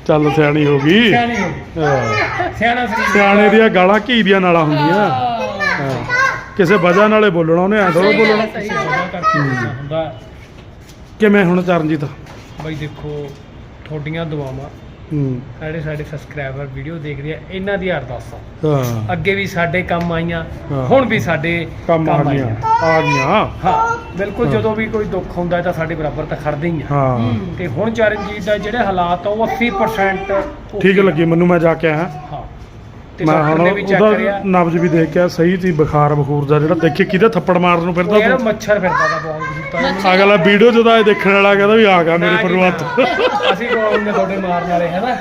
ਚੱਲ ਸਿਆਣੀ ਹੋ ਗਈ। ਸਿਆਣੀ ਹੋ ਗਈ। ਹਾਂ। ਸਿਆਣਾ ਸਰੀਰ। ਸਿਆਣੇ ਦੀਆਂ ਗਾਲਾਂ ਘੀ ਦੀਆਂ ਨਾਲਾਂ ਹੁੰਦੀਆਂ। ਹਾਂ। ਕਿਸੇ ਵਜ੍ਹਾ ਨਾਲੇ ਬੋਲਣਾ ਉਹਨੇ ਐਂ ਥੋੜ੍ਹਾ ਬੋਲਣਾ। ਜਗ੍ਹਾ ਕਰਕੇ ਹੁੰਦਾ ਕਿਵੇਂ ਹੁਣ ਚਰਨਜੀਤ? ਬਾਈ ਦੇਖੋ ਤੁਹਾਡੀਆਂ ਦੁਆਵਾਂ ਹੂੰ। ਸਾਡੇ ਸਾਡੇ ਸਬਸਕ੍ਰਾਈਬਰ ਵੀਡੀਓ ਦੇਖਦੇ ਆ ਇਹਨਾਂ ਦੀ ਅਰਦਾਸਾਂ। ਹਾਂ। ਅੱਗੇ ਵੀ ਸਾਡੇ ਕੰਮ ਆਈਆਂ ਹਾਂ। ਹੁਣ ਵੀ ਸਾਡੇ ਕੰਮ ਆ ਗਈਆਂ ਆ ਗਈਆਂ। ਹਾਂ ਬਿਲਕੁਲ। ਜਦੋਂ ਵੀ ਕੋਈ ਦੁੱਖ ਹੁੰਦਾ ਹੈ ਤਾਂ ਸਾਡੇ ਬਰਾਬਰ ਤਾਂ ਖੜਦੇ ਹੀ ਆ। ਹਾਂ। ਤੇ ਹੁਣ ਚਰਨਜੀਤ ਦਾ ਜਿਹੜੇ ਹਾਲਾਤ ਆ ਉਹ 80% ਠੀਕ ਲੱਗੀ ਮੈਨੂੰ ਮੈਂ ਜਾ ਕੇ ਆਇਆ। ਹਾਂ। ਤੇ ਮੈਂ ਡਾਕਟਰ ਹੁਣ ਨੇ ਵੀ ਚੈੱਕ ਉਹਦਾ ਕਰਿਆ ਨਬਜ ਵੀ ਦੇਖ ਕੇ ਆਇਆ, ਸਹੀ ਸੀ ਬੁਖਾਰ ਬਖੂਰ ਦਾ ਜਿਹੜਾ। ਦੇਖੇ ਕਿਹਦੇ ਥੱਪੜ ਮਾਰਨ ਨੂੰ ਉਹ ਯਾਰ ਫਿਰਦਾ ਮੱਛਰ ਫਿਰਦਾ ਦਾ ਬਹੁਤ ਗੁੱਸਾ ਅਗਲਾ ਵੀਡੀਓ ਜਦੋਂ ਇਹ ਦੇਖਣ ਵਾਲਾ ਕਹਿੰਦਾ ਵੀ ਆ ਗਿਆ ਮੇਰੇ ਨਾ ਜੀ, ਪਰਿਵਾਰ ਤੋਂ। ਨਾ। ਅਸੀਂ ਕਹੋਗੇ ਤੁਹਾਡੇ ਮਾਰਨ ਵਾਲੇ ਹੈਨਾ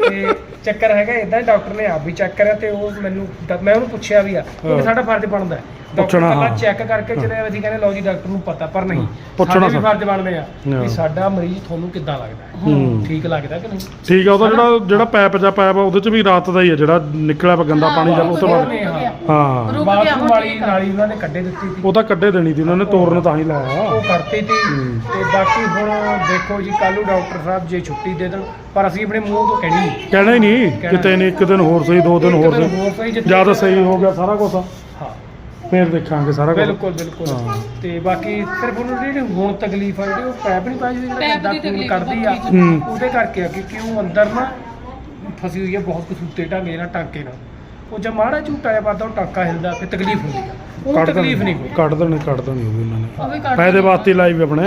ਤੇ ਚੱਕਰ ਹੈਗਾ ਇਦਾਂ ਡਾਕਟਰ ਨੇ ਆਪ ਵੀ ਚੈੱਕ ਕਰਿਆ ਤੇ ਉਹ ਮੈਨੂੰ ਡ- ਮੈਂ ਉਹਨੂੰ ਪੁੱਛਿਆ ਵੀ ਆ ਹਾਂ। ਸਾਡਾ ਫਰਜ਼ ਬਣਦਾ। ਹੈ ਪੁੱਛਣਾ, ਹਾਂ। ਚੈੱਕ ਕਰਕੇ ਚਲੇ ਅਸੀਂ ਕਹਿੰਦੇ ਲਓ ਜੀ ਡਾਕਟਰ ਨੂੰ ਪਤਾ ਪਰ ਨਹੀਂ। ਪੁੱਛਣਾ ਸਾਡੇ ਵੀ ਸਰ। ਫਰਜ਼ ਬਣਦੇ ਆ ਹਾਂ। ਵੀ ਸਾਡਾ ਮਰੀਜ਼ ਤੁਹਾਨੂੰ ਕਿੱਦਾਂ ਲੱਗਦਾ ਹੈ। ਹੂੰ। ਠੀਕ ਲੱਗਦਾ ਕਿ ਨਹੀਂ? ਠੀਕ ਆ ਉਹਦਾ ਜਿਹੜਾ ਜਿਹੜਾ ਪੈਪ ਜਾਂ ਪੈਪ ਆ ਉਹਦੇ ਚ ਵੀ ਰਾਤ ਦਾ ਹੀ ਆ ਜਿਹੜਾ ਨਿਕਲਿਆ ਵਾ ਗੰਦਾ ਪਾਣੀ ਜਦ ਉਹ ਤੋਂ ਬਾਅਦ ਹਾਂ। ਹਾਂ। ਰੁਕ ਗਿਆ ਬਾਥਰੂਮ ਹੁਣ ਵਾਲੀ ਠੀਕ ਆ। ਨਾਲੀ ਉਹਨਾਂ ਨੇ ਕੱਢੇ ਦਿੱਤੀ ਸੀ। ਉਹ ਤਾਂ ਕੱਢੇ ਦੇਣੀ ਸੀ ਉਹਨਾਂ ਨੇ ਤੋਰਨ ਤਾਂ ਹੀ ਲਾਇਆ। ਉਹ ਕਰਤੀ ਤੀ। ਤੇ ਬਾਕੀ ਹੁਣ ਦੇਖੋ ਜੀ ਕੱਲ੍ਹ ਨੂੰ ਡਾਕਟਰ ਸਾਹਿਬ ਜੇ ਛੁੱਟੀ ਦੇ ਦੇਣ ਪਰ ਅਸੀਂ ਆਪਣੇ ਮੂੰਹ ਤੋਂ ਕਹਿਣੀ ਨਹੀਂ। ਕਹਿਣਾ ਹੀ ਨਹੀਂ ਕਿਤੇ ਨਹੀਂ ਇੱਕ ਦਿਨ ਹੋਰ ਸਹੀ ਦੋ ਦਿਨ ਹੋਰ ਸਹੀ। ਜ਼ਿਆਦਾ ਸਹੀ ਹੋ ਗਿਆ ਸਾਰਾ ਕੁਝ ਹਾਂ ਫੇਰ ਦੇਖਾਂਗੇ ਸਾਰਾ ਕੁਝ ਬਿਲਕੁਲ ਬਿਲਕੁਲ। ਹਾਂ। ਤੇ ਬਾਕੀ ਸਿਰਫ ਉਹਨੂੰ ਜਿਹੜੀ ਹੁਣ ਤਕਲੀਫ ਆ ਜਿਹੜੀ ਉਹ ਪੈਪ ਨਹੀਂ ਪਾਈ ਹੋਈ ਜਿਹੜਾ ਪੈਪ ਦੀ ਖੂਨ ਤਕਲੀਫ ਕੱਢਦੀ ਆ ਹੂੰ। ਉਹਦੇ ਕਰਕੇ ਆ ਕਿ ਕਿਉਂ ਅੰਦਰ ਨਾ ਫਸੀ ਹੋਈ ਹੈ ਬਹੁਤ ਕਸੂਤੇ ਢੰਗੇ ਨਾਲ ਟਾਂਕੇ ਨਾਲ। ਉਹ ਜੇ ਮਾੜਾ ਝੂਟਾ ਜਿਹਾ ਪਾਦਾ ਉਹ ਟਾਂਕਾ ਹਿਲਦਾ ਫਿਰ ਤਕਲੀਫ ਹੁੰਦੀ ਆ। ਉਹ ਤਕਲੀਫ ਨਹੀਂ ਕੋਈ ਕੱਢ ਦੇਣੀ ਕੱਢ ਦੇਣੀ ਹੋਵੇ ਉਹਨਾਂ ਨੇ। ਉਹ ਵੀ ਕੱਢ ਫਾਇਦੇ ਵਾਸਤੇ ਹੀ ਲਾਈ ਵੀ ਆਪਣੇ।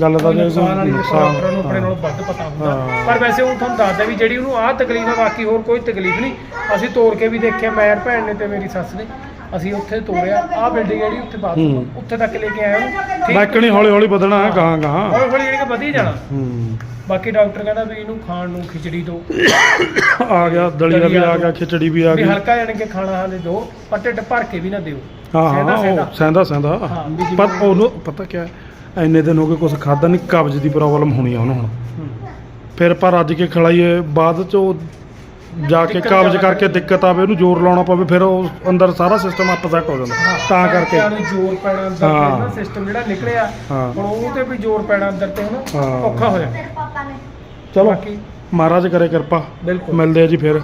ਗੱਲ ਤਾਂ ਜੇ ਨੁਕਸਾਨ ਵਾਲੀ ਡਾਕਟਰਾਂ ਨੂੰ ਆਪਣੇ। ਨਾਲੋਂ ਵੱਧ ਪਤਾ ਹੁੰਦਾ। ਹਾਂ। ਪਰ ਵੈਸੇ ਉਹ ਤੁਹਾਨੂੰ ਦੱਸਦਾ ਵੀ ਜਿਹੜੀ ਉਹਨੂੰ ਆਹ ਤਕਲੀਫ ਹੈ ਬਾਕੀ ਹੋਰ ਕੋਈ ਤਕਲੀਫ ਨਹੀਂ। ਅਸੀਂ ਤੋੜ ਕੇ ਵੀ ਦੇਖਿਆ ਮੈਰ ਭੈਣ ਨੇ ਤੇ ਮੇਰੀ ਸੱਸ ਨੇ। ਅਸੀਂ ਉੱਥੇ ਤੋੜਿਆ। ਆਹ ਬਿਲਡਿੰਗ ਜਿਹੜੀ ਉੱਥੇ ਹੂੰ। ਉੱਥੇ ਤੱਕ ਲੈ ਕੇ ਆਏ ਉਹਨੂੰ। ਠੀਕ ਬਾਈਕਣੀ ਹੌਲੀ ਹੌਲੀ ਵਧਣਾ ਹੈ ਗਾਂ ਗਾਂ ਹੌਲੀ ਹੌਲੀ ਜਿਹੜੀ ਕਿ ਵਧੀ ਜਾਣਾ। ਹੂੰ। ਬਾਕੀ ਡਾਕਟਰ ਕਹਿੰਦਾ ਵੀ ਇਹਨੂੰ ਖਾਣ ਨੂੰ ਖਿਚੜੀ ਦਿਓ ਆ ਗਿਆ ਦਲੀਆ ਵੀ ਆ ਗਿਆ ਖਿਚੜੀ ਵੀ ਆ ਵੀ ਗਈ। ਹਲਕਾ ਜਾਣੀ ਕਿ ਖਾਣਾ ਹਾਂ ਦੇ ਦਿਓ ਪਰ ਢਿੱਡ ਭਰ ਕੇ ਵੀ ਨਾ ਦਿਓ। ਹਾਂ ਹਾਂ ਸਹਿੰਦਾ। ਉਹ ਸਹਿੰਦਾ ਸਹਿੰਦਾ। ਹਾਂ, ਵੀ ਜਿਵੇਂ- ਪਰ ਉਹਨੂੰ ਪਤਾ ਕੀ ਹੈ ਇੰਨੇ ਦਿਨ ਹੋ ਗਏ ਕੁਝ ਖਾਦਾ ਨਹੀਂ ਕਬਜ਼ ਦੀ ਪ੍ਰੋਬਲਮ ਹੋਣੀ ਆ ਉਹਨੂੰ ਹੁਣ। ਹੂੰ। ਫਿਰ ਪਰ ਰੱਜ ਕੇ ਖਲਾਈਏ ਬਾਅਦ ਚ ਉਹ ਜਾ ਕੇ ਦਿੱਕਤ ਕਬਜ਼ ਜ਼ਿਆਦਾ ਕਰਕੇ ਦਿੱਕਤ ਆਵੇ ਉਹਨੂੰ ਜ਼ੋਰ ਲਾਉਣਾ ਪਵੇ ਫਿਰ ਉਹ ਅੰਦਰ ਸਾਰਾ ਸਿਸਟਮ ਅਪਸੈਟ ਹੋ ਜਾਂਦਾ। ਤਾਂ ਕਰਕੇ। ਨੂੰ ਜ਼ੋਰ ਪੈਣਾ ਅੰਦਰ ਹਾਂ। ਤੇ ਨਾ ਸਿਸਟਮ ਜਿਹੜਾ ਨਿਕਲਿਆ ਹਾਂ। ਹੁਣ ਉਹ ਤੇ ਵੀ ਜ਼ੋਰ ਪੈਣਾ ਅੰਦਰ ਤੇ ਹੁਣ ਹਾਂ। ਔਖਾ ਹੋ ਜਾਂਦਾ ਚਲੋ ਬਾਕੀ ਮਹਾਰਾਜ ਕਰੇ ਕਿਰਪਾ। ਬਿਲਕੁਲ। ਮਿਲਦੇ ਆ ਜੀ ਫਿਰ।